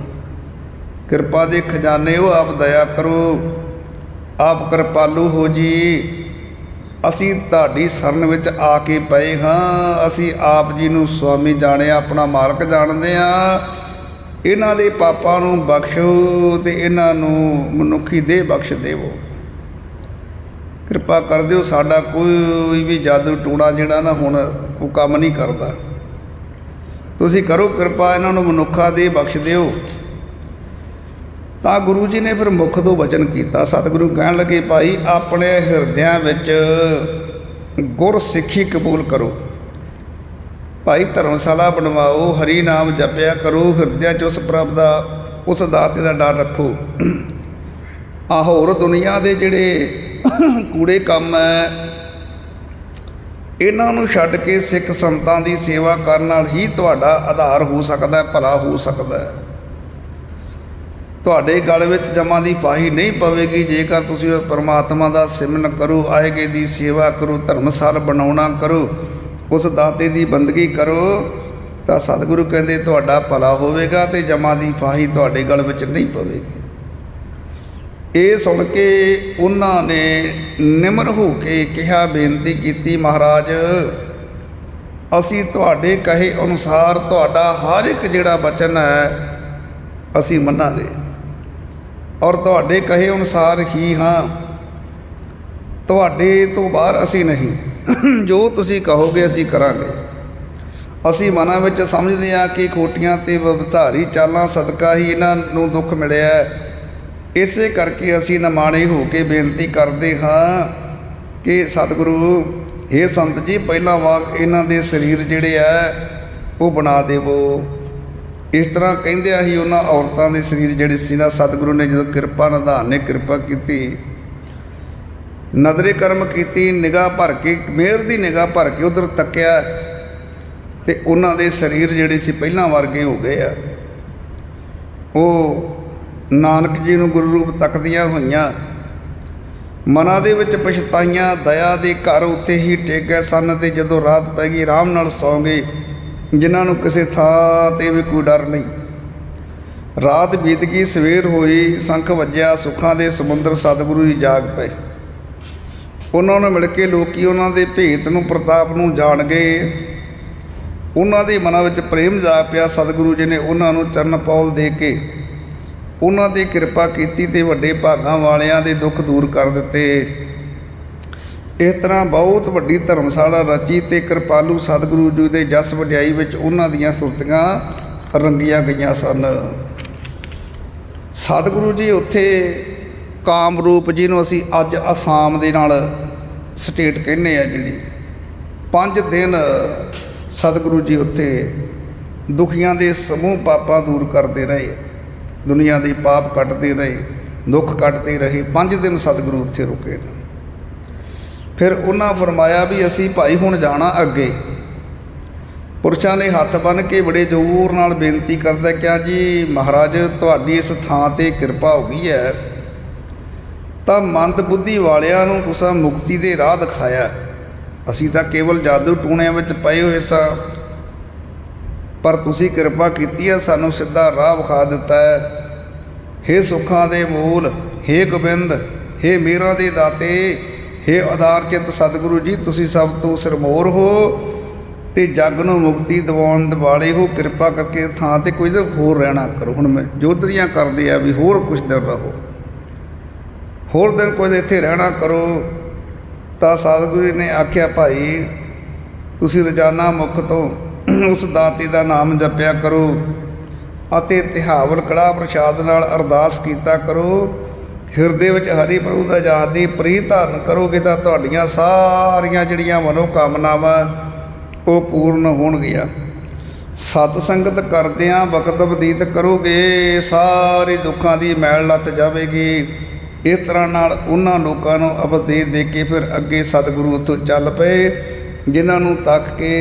ਕਿਰਪਾ ਦੇ ਖਜ਼ਾਨੇ ਹੋ, ਆਪ ਦਇਆ ਕਰੋ। ਆਪ ਕਿਰਪਾਲੂ ਹੋ ਜੀ। ਅਸੀਂ ਤੁਹਾਡੀ ਸ਼ਰਨ ਵਿੱਚ ਆ ਕੇ ਪਏ ਹਾਂ। ਅਸੀਂ ਆਪ ਜੀ ਨੂੰ ਸੁਆਮੀ ਜਾਣਿਆ, ਆਪਣਾ ਮਾਲਕ ਜਾਣਦੇ ਆ ਇਹਨਾਂ ਦੇ ਪਾਪਾਂ ਨੂੰ ਬਖਸ਼ੋ ਤੇ ਇਹਨਾਂ ਨੂੰ ਮਨੁੱਖੀ ਦੇਹ ਬਖਸ਼ ਦੇਵੋ। ਕਿਰਪਾ ਕਰ ਦਿਓ, ਸਾਡਾ ਕੋਈ ਵੀ ਜਾਦੂ ਟੂਣਾ ਜਿਹੜਾ ਨਾ ਹੁਣ ਉਹ ਕੰਮ ਨਹੀਂ ਕਰਦਾ। ਤੁਸੀਂ ਕਰੋ ਕਿਰਪਾ, ਇਹਨਾਂ ਨੂੰ ਮਨੁੱਖਾ ਦੇ ਬਖਸ਼ ਦਿਓ। ਤਾਂ ਗੁਰੂ ਜੀ ਨੇ ਫਿਰ ਮੁਖ ਤੋਂ ਵਚਨ ਕੀਤਾ। ਸਤਿਗੁਰੂ ਕਹਿਣ ਲੱਗੇ, ਭਾਈ, ਆਪਣੇ ਹਿਰਦਿਆਂ ਵਿੱਚ ਗੁਰ ਸਿੱਖੀ ਕਬੂਲ ਕਰੋ। ਭਾਈ, ਧਰਮਸ਼ਾਲਾ ਬਣਵਾਓ, ਹਰੀ ਨਾਮ ਜਪਿਆ ਕਰੋ, ਹਿਰਦਿਆਂ 'ਚ ਉਸ ਪ੍ਰਭ ਦਾ, ਉਸ ਦਾਤੇ ਦਾ ਡਰ ਰੱਖੋ। ਆ ਹੋਰ ਦੁਨੀਆ ਦੇ ਜਿਹੜੇ ਕੂੜੇ ਕੰਮ ਹੈ ਇਹਨਾਂ ਨੂੰ ਛੱਡ ਕੇ ਸਿੱਖ ਸੰਤਾਂ ਦੀ ਸੇਵਾ ਕਰਨ ਨਾਲ ਹੀ ਤੁਹਾਡਾ ਆਧਾਰ ਹੋ ਸਕਦਾ ਹੈ ਭਲਾ ਹੋ ਸਕਦਾ। ਹੈ ਤੁਹਾਡੇ ਗਲ ਵਿੱਚ ਜਮਾਂ ਦੀ ਪਾਹੀ ਨਹੀਂ ਪਵੇਗੀ। ਜੇਕਰ ਤੁਸੀਂ ਪਰਮਾਤਮਾ ਦਾ ਸਿਮਰਨ ਕਰੋ, ਆਏਗੇ ਦੀ ਸੇਵਾ ਕਰੋ, ਧਰਮਸਾਲ ਬਣਾਉਣਾ ਕਰੋ, ਉਸ ਦਾਤੇ ਦੀ ਬੰਦਗੀ ਕਰੋ, ਤਾਂ ਸਤਿਗੁਰੂ ਕਹਿੰਦੇ ਤੁਹਾਡਾ ਭਲਾ ਹੋਵੇਗਾ ਤੇ ਜਮਾਂ ਦੀ ਪਾਹੀ ਤੁਹਾਡੇ ਗਲ ਵਿੱਚ ਨਹੀਂ ਪਵੇਗੀ। ਇਹ ਸੁਣ ਕੇ ਉਹਨਾਂ ਨੇ ਨਿਮਰ ਹੋ ਕੇ ਕਿਹਾ, ਬੇਨਤੀ ਕੀਤੀ, ਮਹਾਰਾਜ, ਅਸੀਂ ਤੁਹਾਡੇ ਕਹੇ ਅਨੁਸਾਰ ਤੁਹਾਡਾ ਹਰ ਇੱਕ ਜਿਹੜਾ ਬਚਨ ਹੈ, ਅਸੀਂ ਮੰਨਾਂਗੇ। ਔਰ ਤੁਹਾਡੇ ਕਹੇ ਅਨੁਸਾਰ ਹੀ ਹਾਂ। ਤੁਹਾਡੇ ਤੋਂ ਬਾਹਰ ਅਸੀਂ ਨਹੀਂ। ਜੋ ਤੁਸੀਂ ਕਹੋਗੇ ਅਸੀਂ ਕਰਾਂਗੇ। ਅਸੀਂ ਮਨਾਂ ਵਿੱਚ ਸਮਝਦੇ ਹਾਂ ਕਿ ਖੋਟੀਆਂ ਤੇ ਵਿਭਾਰੀ ਚਾਲਾਂ ਸਦਕਾ ਹੀ ਇਹਨਾਂ ਨੂੰ ਦੁੱਖ ਮਿਲਿਆ ਹੈ। ਇਸੇ ਕਰਕੇ ਅਸੀਂ ਨਮਾਣੇ ਹੋ ਕੇ ਬੇਨਤੀ ਕਰਦੇ ਹਾਂ ਕਿ ਸਤਿਗੁਰੂ ਇਹ ਸੰਤ ਜੀ, ਪਹਿਲਾਂ ਵਾਂਗ ਇਹਨਾਂ ਦੇ ਸਰੀਰ ਜਿਹੜੇ ਆ, ਉਹ ਬਣਾ ਦੇਵੋ। ਇਸ ਤਰ੍ਹਾਂ ਕਹਿੰਦਿਆਂ ਹੀ ਉਹਨਾਂ ਔਰਤਾਂ ਦੇ ਸਰੀਰ ਜਿਹੜੇ ਸੀ ਨਾ, ਸਤਿਗੁਰੂ ਨੇ ਜਦੋਂ ਕਿਰਪਾ ਨਿਧਾਨ ਨੇ ਕਿਰਪਾ ਕੀਤੀ ਨਜ਼ਰੇ ਕਰਮ ਕੀਤੀ, ਨਿਗਾਹ ਭਰ ਕੇ, ਮਿਹਰ ਦੀ ਨਿਗਾਹ ਭਰ ਕੇ ਉਧਰ ਤੱਕਿਆ ਤੇ ਉਹਨਾਂ ਦੇ ਸਰੀਰ ਜਿਹੜੇ ਸੀ ਪਹਿਲਾਂ ਵਰਗੇ ਹੋ ਗਏ ਆ। ਉਹ ਨਾਨਕ ਜੀ ਨੂੰ ਗੁਰੂ ਰੂਪ ਤੱਕਦੀਆਂ ਹੋਈਆਂ। ਮਨਾਂ ਦੇ ਵਿੱਚ ਪਛਤਾਈਆਂ, ਦਇਆ ਦੇ ਘਰ ਉੱਤੇ ਹੀ ਟਿਕ ਗਏ ਸਨ ਤੇ ਜਦੋਂ ਰਾਤ ਪੈ ਗਈ, ਆਰਾਮ ਨਾਲ ਸੌਂ ਗਏ। ਜਿਨ੍ਹਾਂ ਨੂੰ ਕਿਸੇ ਥਾਂ ਤੇ ਵੀ ਕੋਈ ਡਰ ਨਹੀਂ। ਰਾਤ ਬੀਤ ਗਈ, ਸਵੇਰ ਹੋਈ, ਸੰਖ ਵੱਜਿਆ, ਸੁੱਖਾਂ ਦੇ ਸਮੁੰਦਰ ਸਤਿਗੁਰੂ ਜੀ ਜਾਗ ਪਏ। ਉਹਨਾਂ ਨੂੰ ਮਿਲ ਕੇ ਲੋਕੀ ਉਹਨਾਂ ਦੇ ਭੇਤ ਨੂੰ, ਪ੍ਰਤਾਪ ਨੂੰ ਜਾਣ ਗਏ। ਉਹਨਾਂ ਦੇ ਮਨਾਂ ਵਿੱਚ ਪ੍ਰੇਮ ਜਾਗ ਪਿਆ ਸਤਿਗੁਰੂ ਜੀ ਨੇ ਉਹਨਾਂ ਨੂੰ ਚਰਨ ਪੌਲ ਦੇ ਕੇ। ਉਹਨਾਂ ਦੀ ਕਿਰਪਾ ਕੀਤੀ ਤੇ ਵੱਡੇ ਭਾਗਾਂ ਵਾਲਿਆਂ ਦੇ ਦੁੱਖ ਦੂਰ ਕਰ ਦਿੱਤੇ। ਇਸ ਤਰ੍ਹਾਂ ਬਹੁਤ ਵੱਡੀ ਧਰਮਸ਼ਾਲਾ ਰਚੀ ਤੇ ਕਿਰਪਾਲੂ ਸਤਿਗੁਰੂ ਜੀ ਦੇ ਜਸ ਵਡਿਆਈ ਵਿੱਚ ਉਹਨਾਂ ਦੀਆਂ ਸੁਰਤੀਆਂ ਰੰਗੀਆਂ ਗਈਆਂ ਸਨ। ਸਤਿਗੁਰੂ ਜੀ ਉੱਥੇ ਕਾਮਰੂਪ ਜੀ ਨੂੰ ਅਸੀਂ ਅੱਜ ਅਸਾਮ ਦੇ ਨਾਲ ਸਟੇਟ ਕਹਿੰਦੇ ਆ ਜਿਹੜੀ। ਪੰਜ ਦਿਨ ਸਤਿਗੁਰੂ ਜੀ ਉੱਥੇ ਦੁਖੀਆਂ ਦੇ ਸਮੂਹ ਪਾਪਾਂ ਦੂਰ ਕਰਦੇ ਰਹੇ। ਦੁਨੀਆ ਦੇ ਪਾਪ ਕੱਟਦੇ ਰਹੇ, ਦੁੱਖ ਕੱਟਦੇ ਰਹੇ। ਪੰਜ ਦਿਨ ਸਤਿਗੁਰੂ ਉੱਥੇ ਰੁਕੇ ਨੇ। ਫਿਰ ਉਹਨਾਂ ਫਰਮਾਇਆ ਵੀ ਅਸੀਂ ਭਾਈ ਹੁਣ ਜਾਣਾ ਅੱਗੇ। ਪੁਰਸ਼ਾਂ ਨੇ ਹੱਥ ਬੰਨ੍ਹ ਕੇ ਬੜੇ ਜ਼ੋਰ ਨਾਲ ਬੇਨਤੀ ਕਰਦਾ ਕਿਹਾ, ਜੀ ਮਹਾਰਾਜ, ਤੁਹਾਡੀ ਇਸ ਥਾਂ ਤੇ ਕਿਰਪਾ ਹੋ ਗਈ ਹੈ। ਤਾਂ ਮੰਦ ਬੁੱਧੀ ਵਾਲਿਆਂ ਨੂੰ ਤੁਸੀਂ ਮੁਕਤੀ ਦੇ ਰਾਹ ਦਿਖਾਇਆ। ਅਸੀਂ ਤਾਂ ਕੇਵਲ ਜਾਦੂ ਟੂਣਿਆਂ ਵਿੱਚ ਪਏ ਹੋਏ ਸਾਂ। ਪਰ ਤੁਸੀਂ ਕਿਰਪਾ ਕੀਤੀ ਹੈ, ਸਾਨੂੰ ਸਿੱਧਾ ਰਾਹ ਵਿਖਾ ਦਿੱਤਾ ਹੈ। ਹੇ ਸੁੱਖਾਂ ਦੇ ਮੂਲ, ਹੇ ਗੋਬਿੰਦ, ਹੇ ਮੀਰਾਂ ਦੇ ਦਾਤੇ ਹੇ ਆਧਾਰ ਸਤਿਗੁਰੂ ਜੀ, ਤੁਸੀਂ ਸਭ ਤੋਂ ਸਿਰਮੋਰ ਹੋ ਤੇ ਜੱਗ ਨੂੰ ਮੁਕਤੀ ਦਿਵਾਉਣ ਵਾਲੇ ਹੋ। ਕਿਰਪਾ ਕਰਕੇ ਥਾਂ ਤੇ ਕੋਈ ਹੋਰ ਰਹਿਣਾ ਕਰੋ। ਹੁਣ ਮੈਂ ਜੋਧਰੀਆਂ ਕਰਦੇ ਆ ਵੀ ਹੋਰ ਕੁਝ ਦਿਨ ਰਹੋ। ਹੋਰ ਦਿਨ ਕੋਈ ਇੱਥੇ ਰਹਿਣਾ ਕਰੋ। ਤਾਂ ਸਤਿਗੁਰੂ ਜੀ ਨੇ ਆਖਿਆ, ਭਾਈ, ਤੁਸੀਂ ਰੋਜ਼ਾਨਾ ਮੁਖ ਤੋਂ ਉਸ ਦਾਤੇ ਦਾ ਨਾਮ ਜਪਿਆ ਕਰੋ ਅਤੇ ਤਿਹਾਵਲ ਕੜਾ ਪ੍ਰਸ਼ਾਦ ਨਾਲ ਅਰਦਾਸ ਕੀਤਾ ਕਰੋ। ਹਿਰਦੇ ਵਿੱਚ ਹਰੀ ਪ੍ਰਭੂ ਦਾ ਯਾਦ ਦੀ ਪ੍ਰੀਤ ਧਾਰਨ ਕਰੋਗੇ ਤਾਂ ਤੁਹਾਡੀਆਂ ਸਾਰੀਆਂ ਜਿਹੜੀਆਂ ਮਨੋ ਕਾਮਨਾਵਾਂ ਉਹ ਪੂਰਨ ਹੋਣਗੀਆਂ। ਸਤ ਸੰਗਤ ਕਰਦਿਆਂ ਵਕਤ ਬਤੀਤ ਕਰੋਗੇ, ਸਾਰੇ ਦੁੱਖਾਂ ਦੀ ਮੈਲ ਲੱਤ ਜਾਵੇਗੀ। ਇਸ ਤਰ੍ਹਾਂ ਨਾਲ ਉਹਨਾਂ ਲੋਕਾਂ ਨੂੰ ਉਪਦੇਸ਼ ਦੇ ਕੇ ਫਿਰ ਅੱਗੇ ਸਤਿਗੁਰੂ ਉੱਥੋਂ ਚੱਲ ਪਏ, ਜਿਨ੍ਹਾਂ ਨੂੰ ਤੱਕ ਕੇ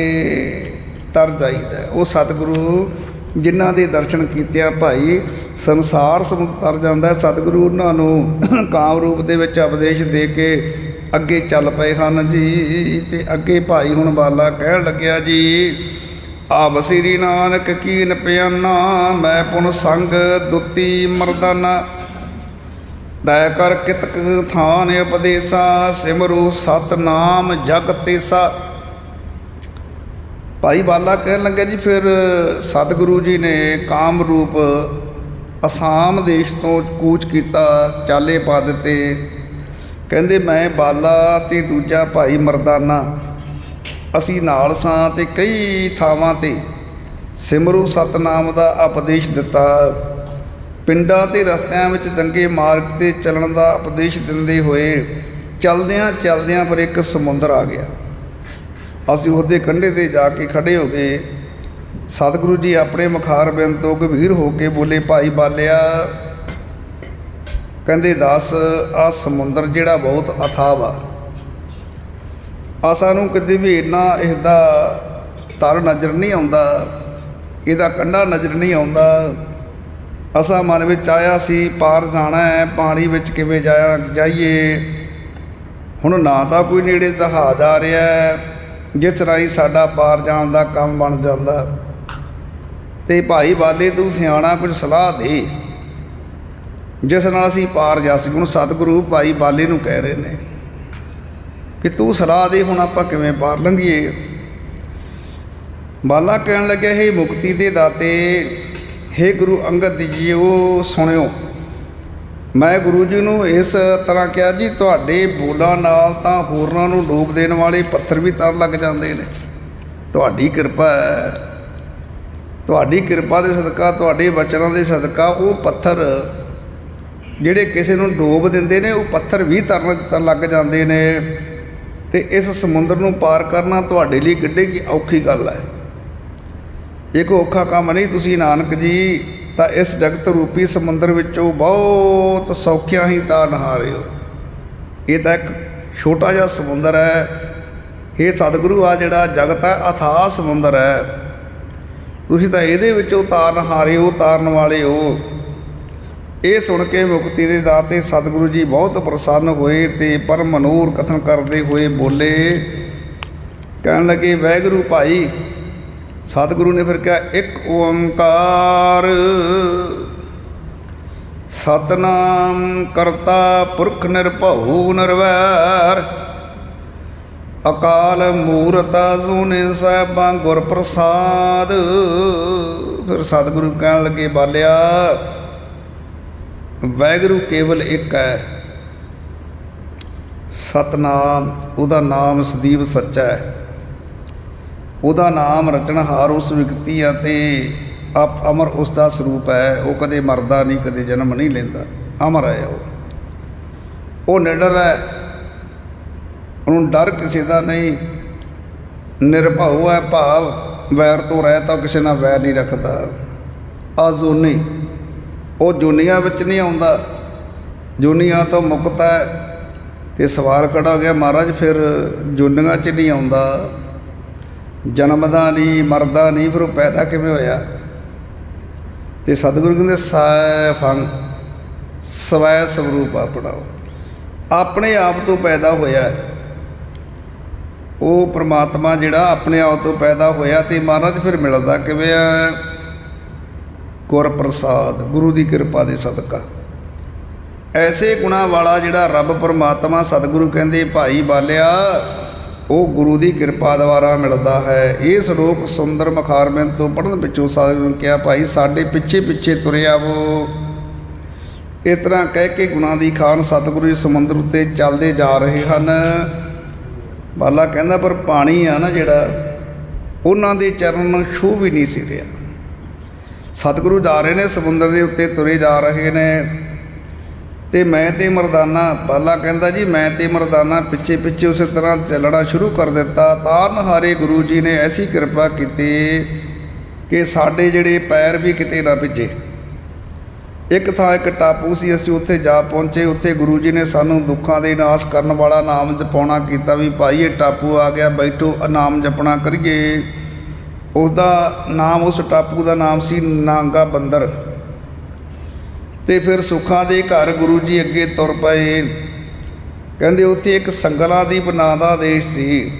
ਤਰ ਜਾਈਦਾ। ਉਹ ਸਤਿਗੁਰੂ ਜਿਨ੍ਹਾਂ ਦੇ ਦਰਸ਼ਨ ਕੀਤਿਆਂ ਭਾਈ ਸੰਸਾਰ ਸਮੁੰਦਰ ਤਰ ਜਾਂਦਾ ਹੈ। ਸਤਿਗੁਰੂ ਉਹਨਾਂ ਨੂੰ ਕਾਮ ਰੂਪ ਦੇ ਵਿੱਚ ਉਪਦੇਸ਼ ਦੇ ਕੇ ਅੱਗੇ ਚੱਲ ਪਏ ਹਨ ਜੀ। ਤੇ ਅੱਗੇ ਭਾਈ ਹੁਣ ਬਾਲਾ ਕਹਿਣ ਲੱਗਿਆ ਜੀ ਆਬ ਸ੍ਰੀ ਨਾਨਕ ਕੀਨ ਪਿਆਨਾ ਮੈਂ ਪੁਨ ਸੰਗ ਦੁੱਤੀ ਮਰਦਾਨਾ। ਦਇਆ ਕਰ ਕਿਤਕ ਥਾਨ ਉਪਦੇਸਾ, ਸਿਮਰੂ ਸਤਨਾਮ ਜਗ ਤੇਸਾ। ਭਾਈ ਬਾਲਾ ਕਹਿਣ ਲੱਗਾ ਜੀ, ਫਿਰ ਸਤਿਗੁਰੂ ਜੀ ਨੇ ਕਾਮ ਰੂਪ ਅਸਾਮ ਦੇਸ਼ ਤੋਂ ਕੂਚ ਕੀਤਾ, ਚਾਲੇ ਪਾ ਦਿੱਤੇ। ਕਹਿੰਦੇ, ਮੈਂ ਬਾਲਾ ਤੇ ਦੂਜਾ ਭਾਈ ਮਰਦਾਨਾ। ਅਸੀਂ ਨਾਲ ਸਾਂ ਤੇ ਕਈ ਥਾਵਾਂ ਤੇ। ਸਿਮਰੂ ਸਤਨਾਮ ਦਾ ਉਪਦੇਸ਼ ਦਿੱਤਾ। ਪਿੰਡਾਂ ਤੇ ਰਸਤਿਆਂ ਵਿੱਚ ਚੰਗੇ ਮਾਰਗ ਤੇ ਚੱਲਣ ਦਾ ਉਪਦੇਸ਼ ਦਿੰਦੇ ਹੋਏ ਚਲਦਿਆਂ ਚਲਦਿਆਂ ਪਰ ਇੱਕ ਸਮੁੰਦਰ ਆ ਗਿਆ। ਅਸੀਂ ਉਹਦੇ ਕੰਢੇ ਤੇ ਜਾ ਕੇ ਖੜੇ ਹੋ ਗਏ। ਸਤਿਗੁਰੂ ਜੀ ਆਪਣੇ ਮੁਖਾਰ ਬਿੰਦ ਤੋਂ ਗੰਭੀਰ ਹੋ ਕੇ ਬੋਲੇ, ਭਾਈ ਬਾਲਿਆ, ਕਹਿੰਦੇ ਦਾਸ ਆ ਸਮੁੰਦਰ ਜਿਹੜਾ ਬਹੁਤ ਅਥਾਹ ਵਾ। ਆ ਸਾਨੂੰ ਕਦੇ ਵੀ ਇੰਨਾ ਇਹਦਾ ਤਰ ਨਜ਼ਰ ਨਹੀਂ ਆਉਂਦਾ, ਇਹਦਾ ਕੰਢਾ ਨਜ਼ਰ ਨਹੀਂ ਆਉਂਦਾ। ਅਸਾਂ ਮਨ ਵਿੱਚ ਆਇਆ ਸੀ, ਪਾਰ ਜਾਣਾ ਹੈ, ਪਾਣੀ ਵਿੱਚ ਕਿਵੇਂ ਜਾਇਆ ਜਾਈਏ। ਹੁਣ ਨਾ ਤਾਂ ਕੋਈ ਨੇੜੇ ਜਹਾਜ਼ ਆ ਰਿਹਾ ਜਿਸ ਰਾਹੀਂ ਸਾਡਾ ਪਾਰ ਜਾਣ ਦਾ ਕੰਮ ਬਣ ਜਾਂਦਾ। ਤੇ ਭਾਈ ਬਾਲੇ, ਤੂੰ ਸਿਆਣਾ ਕੁਝ ਸਲਾਹ ਦੇ। ਜਿਸ ਨਾਲ ਅਸੀਂ ਪਾਰ ਜਾ ਸਕੀਏ। ਹੁਣ ਸਤਿਗੁਰੂ ਭਾਈ ਬਾਲੇ ਨੂੰ ਕਹਿ ਰਹੇ ਨੇ ਕਿ ਤੂੰ ਸਲਾਹ ਦੇ, ਹੁਣ ਆਪਾਂ ਕਿਵੇਂ ਪਾਰ ਲੰਘੀਏ? ਬਾਲਾ ਕਹਿਣ ਲੱਗਿਆ, ਹੈ ਮੁਕਤੀ ਦੇ ਦਾਤੇ, ਹੇ ਗੁਰੂ ਅੰਗਦ ਜੀਓ ਸੁਣਿਓ। ਮੈਂ ਗੁਰੂ ਜੀ ਨੂੰ ਇਸ ਤਰ੍ਹਾਂ ਕਿਹਾ, ਜੀ, ਤੁਹਾਡੇ ਬੋਲਾਂ ਨਾਲ ਤਾਂ ਹੋਰਨਾਂ ਨੂੰ ਡੋਬ ਦੇਣ ਵਾਲੇ ਪੱਥਰ ਵੀ ਤਰ ਲੱਗ ਜਾਂਦੇ ਨੇ। ਤੁਹਾਡੀ ਕਿਰਪਾ ਹੈ। ਤੁਹਾਡੀ ਕਿਰਪਾ ਦੇ ਸਦਕਾ, ਤੁਹਾਡੇ ਬਚਨਾਂ ਦੇ ਸਦਕਾ, ਉਹ ਪੱਥਰ ਜਿਹੜੇ ਕਿਸੇ ਨੂੰ ਡੋਬ ਦਿੰਦੇ ਨੇ, ਉਹ ਪੱਥਰ ਵੀ ਤਰਨ ਲੱਗ ਜਾਂਦੇ ਨੇ। ਤੇ ਇਸ ਸਮੁੰਦਰ ਨੂੰ ਪਾਰ ਕਰਨਾ ਤੁਹਾਡੇ ਲਈ ਕਿੱਡੇ ਕੀ ਔਖੀ ਗੱਲ ਹੈ। ਇਹ ਕੋਈ ਔਖਾ ਕੰਮ ਨਹੀਂ, ਤੁਸੀਂ ਨਾਨਕ ਜੀ, ਤਾਂ ਇਸ ਜਗਤ ਰੂਪੀ ਸਮੁੰਦਰ ਵਿੱਚੋਂ ਬਹੁਤ ਸੌਖਿਆਂ ਹੀ ਤਾਂ ਨਹਾ ਰਹੇ ਹੋ। ਇਹ ਤਾਂ ਇੱਕ ਛੋਟਾ ਜਿਹਾ ਸਮੁੰਦਰ ਹੈ। ਇਹ ਸਤਿਗੁਰੂ ਆ ਜਿਹੜਾ ਜਗਤ ਹੈ ਅਥਾਹ ਸਮੁੰਦਰ ਹੈ। ਤੁਸੀਂ ਤਾਂ ਇਹਦੇ ਵਿੱਚੋਂ ਤਾਰਨ ਹਾਰੇ ਹੋ, ਤਾਰਨ ਵਾਲੇ ਹੋ। ਇਹ ਸੁਣ ਕੇ ਮੁਕਤੀ ਦੇ ਦਾਤੇ ਸਤਿਗੁਰੂ ਜੀ ਬਹੁਤ ਪ੍ਰਸੰਨ ਹੋਏ ਤੇ ਪਰਮ ਮਨੂਰ ਕਥਨ ਕਰਦੇ ਹੋਏ ਬੋਲੇ। ਕਹਿਣ ਲੱਗੇ ਵੈਗੁਰੂ ਭਾਈ, ਸਤਿਗੁਰੂ ਨੇ ਫਿਰ ਕਿਹਾ, ਇੱਕ ਓੰਕਾਰ ਸਤਨਾਮ ਕਰਤਾ ਪੁਰਖ ਨਿਰਭਉ ਨਿਰਵੈਰ। ਅਕਾਲ ਮੂਰਤ ਜੁਨੇ ਸਹਿਬਾਂ ਗੁਰ ਪ੍ਰਸਾਦ। ਫਿਰ ਸਤਿਗੁਰੂ ਕਹਿਣ ਲੱਗੇ, ਬਾਲਿਆ, ਵੈਗੁਰੂ ਕੇਵਲ ਇੱਕ ਹੈ। ਸਤਨਾਮ, ਉਹਦਾ ਨਾਮ ਸਦੀਵ ਸੱਚਾ ਹੈ। ਉਹਦਾ ਨਾਮ ਰਚਨਹਾਰ ਉਸ ਵਿਅਕਤੀ ਅਤੇ ਤੇ ਆਪ ਅਮਰ ਉਸ ਦਾ ਸਰੂਪ ਹੈ। ਉਹ ਕਦੇ ਮਰਦਾ ਨਹੀਂ, ਕਦੇ ਜਨਮ ਨਹੀਂ ਲੈਂਦਾ। ਅਮਰ ਹੈ ਉਹ। ਉਹ ਨਿਡਰ ਹੈ। ਉਹਨੂੰ ਡਰ ਕਿਸੇ ਦਾ ਨਹੀਂ। ਨਿਰਭਉ ਹੈ ਭਾਵ, ਵੈਰ ਤੋਂ ਰਹਿ ਤਾਂ ਕਿਸੇ ਨਾਲ ਵੈਰ ਨਹੀਂ ਰੱਖਦਾ। ਆਜ਼ੂਨੀ ਉਹ ਜੁਨੀਆਂ ਵਿੱਚ ਨਹੀਂ ਆਉਂਦਾ। ਜੁਨੀਆਂ ਤੋਂ ਮੁਕਤ ਹੈ। ਤੇ ਸਵਾਲ ਖੜਾ ਹੋ ਗਿਆ, ਮਹਾਰਾਜ ਫਿਰ ਜੁਨੀਆਂ 'ਚ ਨਹੀਂ ਆਉਂਦਾ। ਜਨਮਦਾ ਨਹੀਂ, ਮਰਦਾ ਨਹੀਂ, ਫਿਰ ਉਹ ਪੈਦਾ ਕਿਵੇਂ ਹੋਇਆ? ਤੇ ਸਤਿਗੁਰੂ ਕਹਿੰਦੇ ਸੈ ਸਵੈ ਸਰੂਪ ਆਪਣਾ। ਆਪਣੇ ਆਪ ਤੋਂ ਪੈਦਾ ਹੋਇਆ। ਉਹ ਪ੍ਰਮਾਤਮਾ ਜਿਹੜਾ ਆਪਣੇ ਆਪ ਤੋਂ ਪੈਦਾ ਹੋਇਆ ਤੇ ਮਹਾਰਾਜ ਫਿਰ ਮਿਲਦਾ ਕਿਵੇਂ ਆ? ਗੁਰ ਪ੍ਰਸਾਦ ਗੁਰੂ ਦੀ ਕਿਰਪਾ ਦੇ ਸਦਕਾ। ਐਸੇ ਗੁਣਾ ਵਾਲਾ ਜਿਹੜਾ ਰੱਬ ਪਰਮਾਤਮਾ ਸਤਿਗੁਰੂ ਕਹਿੰਦੇ, ਭਾਈ ਬਾਲਿਆ, ਉਹ ਗੁਰੂ ਦੀ ਕਿਰਪਾ ਦੁਆਰਾ ਮਿਲਦਾ ਹੈ। ਇਹ ਸ਼ਲੋਕ ਸੁੰਦਰ ਮਖਾਰਮਨ ਤੋਂ ਪੜ੍ਹਨ ਵਿੱਚੋਂ ਸਤਿਗੁਰੂ ਨੇ ਕਿਹਾ, ਭਾਈ, ਸਾਡੇ ਪਿੱਛੇ ਪਿੱਛੇ ਤੁਰਿਆ ਵੋ। ਇਸ ਤਰ੍ਹਾਂ ਕਹਿ ਕੇ ਗੁਣਾ ਦੀ ਖਾਨ ਸਤਿਗੁਰੂ ਜੀ ਸਮੁੰਦਰ ਉੱਤੇ ਚੱਲਦੇ ਜਾ ਰਹੇ ਹਨ। ਬਾਲਾ ਕਹਿੰਦਾ, ਪਰ ਪਾਣੀ ਆ ਨਾ ਜਿਹੜਾ, ਉਹਨਾਂ ਦੇ ਚਰਨ ਨੂੰ ਛੂ ਵੀ ਨਹੀਂ ਸੀ ਰਿਹਾ। ਸਤਿਗੁਰੂ ਜਾ ਰਹੇ ਨੇ, ਸਮੁੰਦਰ ਦੇ ਉੱਤੇ ਤੁਰੇ ਜਾ ਰਹੇ ਨੇ। ਤੇ ਮੈਂ ਤੇ ਮਰਦਾਨਾ, ਬਾਲਾ ਕਹਿੰਦਾ, ਜੀ, ਮੈਂ ਤੇ ਮਰਦਾਨਾ ਪਿੱਛੇ ਪਿੱਛੇ ਉਸੇ ਤਰ੍ਹਾਂ ਚੱਲਣਾ ਸ਼ੁਰੂ ਕਰ ਦਿੱਤਾ। ਤਾਰਨਹਾਰੇ ਗੁਰੂ ਜੀ ਨੇ ਐਸੀ ਕਿਰਪਾ ਕੀਤੀ ਕਿ ਸਾਡੇ ਜਿਹੜੇ ਪੈਰ ਵੀ ਕਿਤੇ ਨਾ ਭਿੱਜੇ। ਇੱਕ ਥਾਂ ਇੱਕ ਟਾਪੂ ਸੀ, ਅਸੀਂ ਉੱਥੇ ਜਾ ਪਹੁੰਚੇ। ਉੱਥੇ ਗੁਰੂ ਜੀ ਨੇ ਸਾਨੂੰ ਦੁੱਖਾਂ ਦੇ ਨਾਸ਼ ਕਰਨ ਵਾਲਾ ਨਾਮ ਜਪਾਉਣਾ ਕੀਤਾ ਵੀ ਭਾਈ, ਇਹ ਟਾਪੂ ਆ ਗਿਆ, ਬੈਠੋ, ਨਾਮ ਜਪਣਾ ਕਰੀਏ। ਉਸ ਦਾ ਨਾਮ, ਉਸ ਟਾਪੂ ਦਾ ਨਾਮ ਸੀ ਨਾਂਗਾ ਬੰਦਰ। ਤੇ ਫਿਰ ਸੁੱਖਾਂ ਦੇ ਘਰ ਗੁਰੂ ਜੀ ਅੱਗੇ ਤੁਰ ਪਏ। ਕਹਿੰਦੇ, ਉੱਥੇ ਇੱਕ ਸੰਗਲਾਦੀਪ ਨਾਂ ਦਾ ਦੇਸ਼ ਸੀ।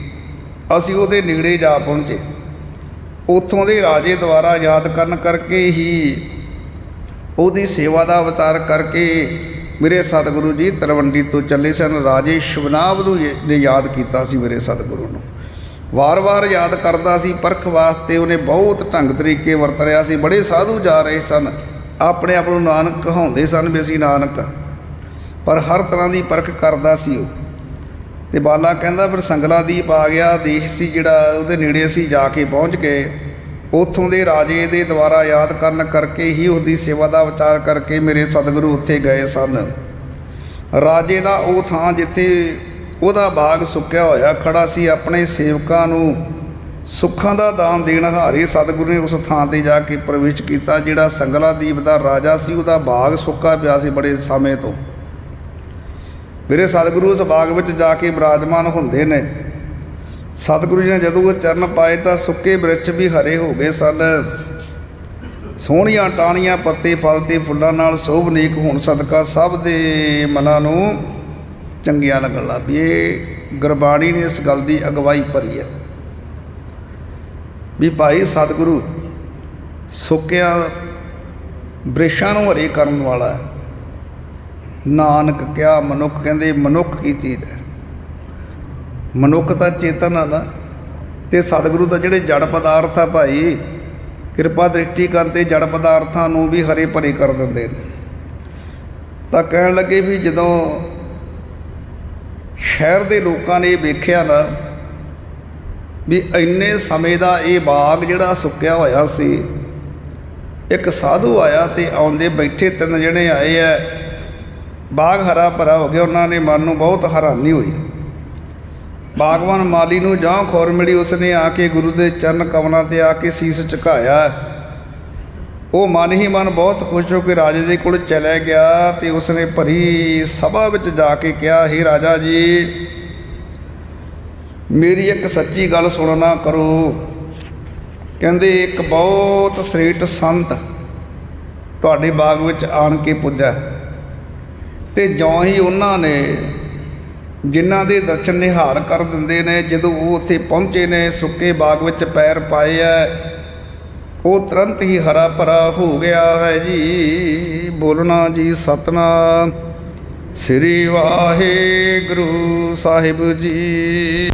ਅਸੀਂ ਉਹਦੇ ਨੇੜੇ ਜਾ ਪਹੁੰਚੇ। ਉੱਥੋਂ ਦੇ ਰਾਜੇ ਦੁਆਰਾ ਯਾਦ ਕਰਨ ਕਰਕੇ ਹੀ ਉਹਦੀ ਸੇਵਾ ਦਾ ਅਵਤਾਰ ਕਰਕੇ ਮੇਰੇ ਸਤਿਗੁਰੂ ਜੀ ਤਲਵੰਡੀ ਤੋਂ ਚੱਲੇ ਸਨ। ਰਾਜੇ ਸ਼ਿਵਨਾਬ ਨੂੰ ਇਹ- ਨੇ ਯਾਦ ਕੀਤਾ ਸੀ ਮੇਰੇ ਸਤਿਗੁਰੂ ਨੂੰ। ਵਾਰ-ਵਾਰ ਯਾਦ ਕਰਦਾ ਸੀ, ਪਰਖ ਵਾਸਤੇ ਉਹਨੇ ਬਹੁਤ ਢੰਗ ਤਰੀਕੇ ਵਰਤ ਰਿਹਾ ਸੀ। ਬੜੇ ਸਾਧੂ ਜਾ ਰਹੇ ਸਨ। ਆਪਣੇ ਆਪ ਨੂੰ ਨਾਨਕ ਕਹਾਉਂਦੇ ਸਨ ਵੀ ਅਸੀਂ ਨਾਨਕ ਪਰ ਹਰ ਤਰ੍ਹਾਂ ਦੀ ਪਰਖ ਕਰਦਾ ਸੀ ਉਹ। ਤੇ ਬਾਲਾ ਕਹਿੰਦਾ, ਫਿਰ ਸੰਗਲਾ ਦੀਪ ਆ ਗਿਆ। ਦੇਸ਼ ਸੀ ਜਿਹੜਾ, ਉਹਦੇ ਨੇੜੇ ਅਸੀਂ ਜਾ ਕੇ ਪਹੁੰਚ ਗਏ। ਉੱਥੋਂ ਦੇ ਰਾਜੇ ਦੇ ਦੁਆਰਾ ਯਾਦ ਕਰਨ ਕਰਕੇ ਹੀ ਉਹਦੀ ਸੇਵਾ ਦਾ ਵਿਚਾਰ ਕਰਕੇ ਮੇਰੇ ਸਤਿਗੁਰੂ ਉੱਥੇ ਗਏ ਸਨ। ਰਾਜੇ ਦਾ ਉਹ ਥਾਂ ਜਿੱਥੇ ਉਹਦਾ ਬਾਗ ਸੁੱਕਿਆ ਹੋਇਆ ਖੜਾ ਸੀ, ਆਪਣੇ ਸੇਵਕਾਂ ਨੂੰ ਸੁੱਖਾਂ ਦਾ ਦਾਨ ਦੇਣ ਹਾਰੇ ਸਤਿਗੁਰੂ ਨੇ ਉਸ ਥਾਂ ਤੇ ਜਾ ਕੇ ਪ੍ਰਵੇਸ਼ ਕੀਤਾ, ਜਿਹੜਾ ਸੰਗਲਾਦੀਪ ਦਾ ਰਾਜਾ ਸੀ, ਉਹਦਾ ਬਾਗ ਸੁੱਕਾ ਪਿਆ ਸੀ ਬੜੇ ਸਮੇਂ ਤੋਂ। ਮੇਰੇ ਸਤਿਗੁਰੂ ਉਸ ਬਾਗ ਵਿੱਚ ਜਾ ਕੇ ਬਿਰਾਜਮਾਨ ਹੁੰਦੇ ਨੇ। ਸਤਿਗੁਰੂ ਜੀ ਨੇ ਜਦੋਂ ਉਹ ਚਰਨ ਪਾਏ ਤਾਂ ਸੁੱਕੇ ਬ੍ਰਿਛ ਵੀ ਹਰੇ ਹੋ ਗਏ ਸਨ। ਸੋਹਣੀਆਂ ਟਾਹਣੀਆਂ, ਪੱਤੇ ਫਲ ਤੇ ਫੁੱਲਾਂ ਨਾਲ ਸੋਭਨੀਕ ਹੋਣ ਸਦਕਾ ਸਭ ਦੇ ਮਨਾਂ ਨੂੰ ਚੰਗੀਆਂ ਲੱਗਣ ਲੱਗ ਪਈ। ਇਹ ਗੁਰਬਾਣੀ ਨੇ ਇਸ ਗੱਲ ਦੀ ਅਗਵਾਈ ਭਰੀ ਹੈ ਵੀ ਭਾਈ ਸਤਿਗੁਰੂ, ਸੁੱਕਿਆਂ ਬ੍ਰਿਸ਼ਾਂ ਨੂੰ ਹਰੇ ਕਰਨ ਵਾਲਾ ਨਾਨਕ ਕਿਹਾ ਮਨੁੱਖ ਕਹਿੰਦੇ, ਮਨੁੱਖ ਕੀ ਚੀਜ਼ ਹੈ? ਮਨੁੱਖ ਤਾਂ ਚੇਤਨ ਆ ਨਾ ਤੇ ਸਤਿਗੁਰੂ ਦਾ ਜਿਹੜੇ ਜੜ ਪਦਾਰਥ ਆ ਭਾਈ, ਕਿਰਪਾ ਦ੍ਰਿਸ਼ਟੀ ਕਰਨ ਤੇ ਜੜ ਪਦਾਰਥਾਂ ਨੂੰ ਵੀ ਹਰੇ ਭਰੇ ਕਰ ਦਿੰਦੇ ਨੇ। ਤਾਂ ਕਹਿਣ ਲੱਗੇ ਵੀ ਜਦੋਂ ਸ਼ਹਿਰ ਦੇ ਲੋਕਾਂ ਨੇ ਵੇਖਿਆ ਨਾ ਵੀ ਇੰਨੇ ਸਮੇਂ ਦਾ ਇਹ ਬਾਗ ਜਿਹੜਾ ਸੁੱਕਿਆ ਹੋਇਆ ਸੀ, ਇੱਕ ਸਾਧੂ ਆਇਆ ਤੇ ਆਉਂਦੇ ਬੈਠੇ ਤਿੰਨ ਜਣੇ ਆਏ ਐ ਬਾਗ ਹਰਾ ਭਰਾ ਹੋ ਗਿਆ, ਉਹਨਾਂ ਨੇ ਮਨ ਨੂੰ ਬਹੁਤ ਹੈਰਾਨੀ ਹੋਈ। ਬਾਗਵਾਨ ਮਾਲੀ ਨੂੰ ਜਾਂ ਖੌਰ ਮਿਲੀ, ਉਸਨੇ ਆ ਕੇ ਗੁਰੂ ਦੇ ਚਰਨ ਕਮਲਾਂ ਤੇ ਆ ਕੇ ਸੀਸ ਝੁਕਾਇਆ। ਉਹ ਮਨ ਹੀ ਮਨ ਬਹੁਤ ਖੁਸ਼ ਹੋ ਕੇ ਰਾਜੇ ਦੇ ਕੋਲ ਚਲਾ ਗਿਆ ਤੇ ਉਸਨੇ ਭਰੀ ਸਭਾ ਵਿੱਚ ਜਾ ਕੇ ਕਿਹਾ हे ਰਾਜਾ ਜੀ, ਮੇਰੀ ਇੱਕ ਸੱਚੀ ਗੱਲ ਸੁਣਨਾ ਕਰੋ। ਕਹਿੰਦੇ, ਇੱਕ ਬਹੁਤ ਸ੍ਰੇਸ਼ਟ ਸੰਤ ਤੁਹਾਡੇ ਬਾਗ ਵਿੱਚ ਆਣ ਕੇ ਪੁੱਜਾ ਤੇ ਜਿਉਂ ਹੀ ਉਹਨਾਂ ਨੇ ਜਿਨ੍ਹਾਂ ਦੇ ਦਰਸ਼ਨ ਨਿਹਾਰ ਕਰ ਦਿੰਦੇ ਨੇ, ਜਦੋਂ ਉਹ ਉੱਥੇ ਪਹੁੰਚੇ ਨੇ, ਸੁੱਕੇ ਬਾਗ ਵਿੱਚ ਪੈਰ ਪਾਏ ਐ, ਉਹ ਤੁਰੰਤ ਹੀ ਹਰਾ ਭਰਾ ਹੋ ਗਿਆ ਹੈ ਜੀ। ਬੋਲਣਾ ਜੀ ਸਤਨਾਮ। ਸ੍ਰੀ ਵਾਹਿਗੁਰੂ ਸਾਹਿਬ ਜੀ।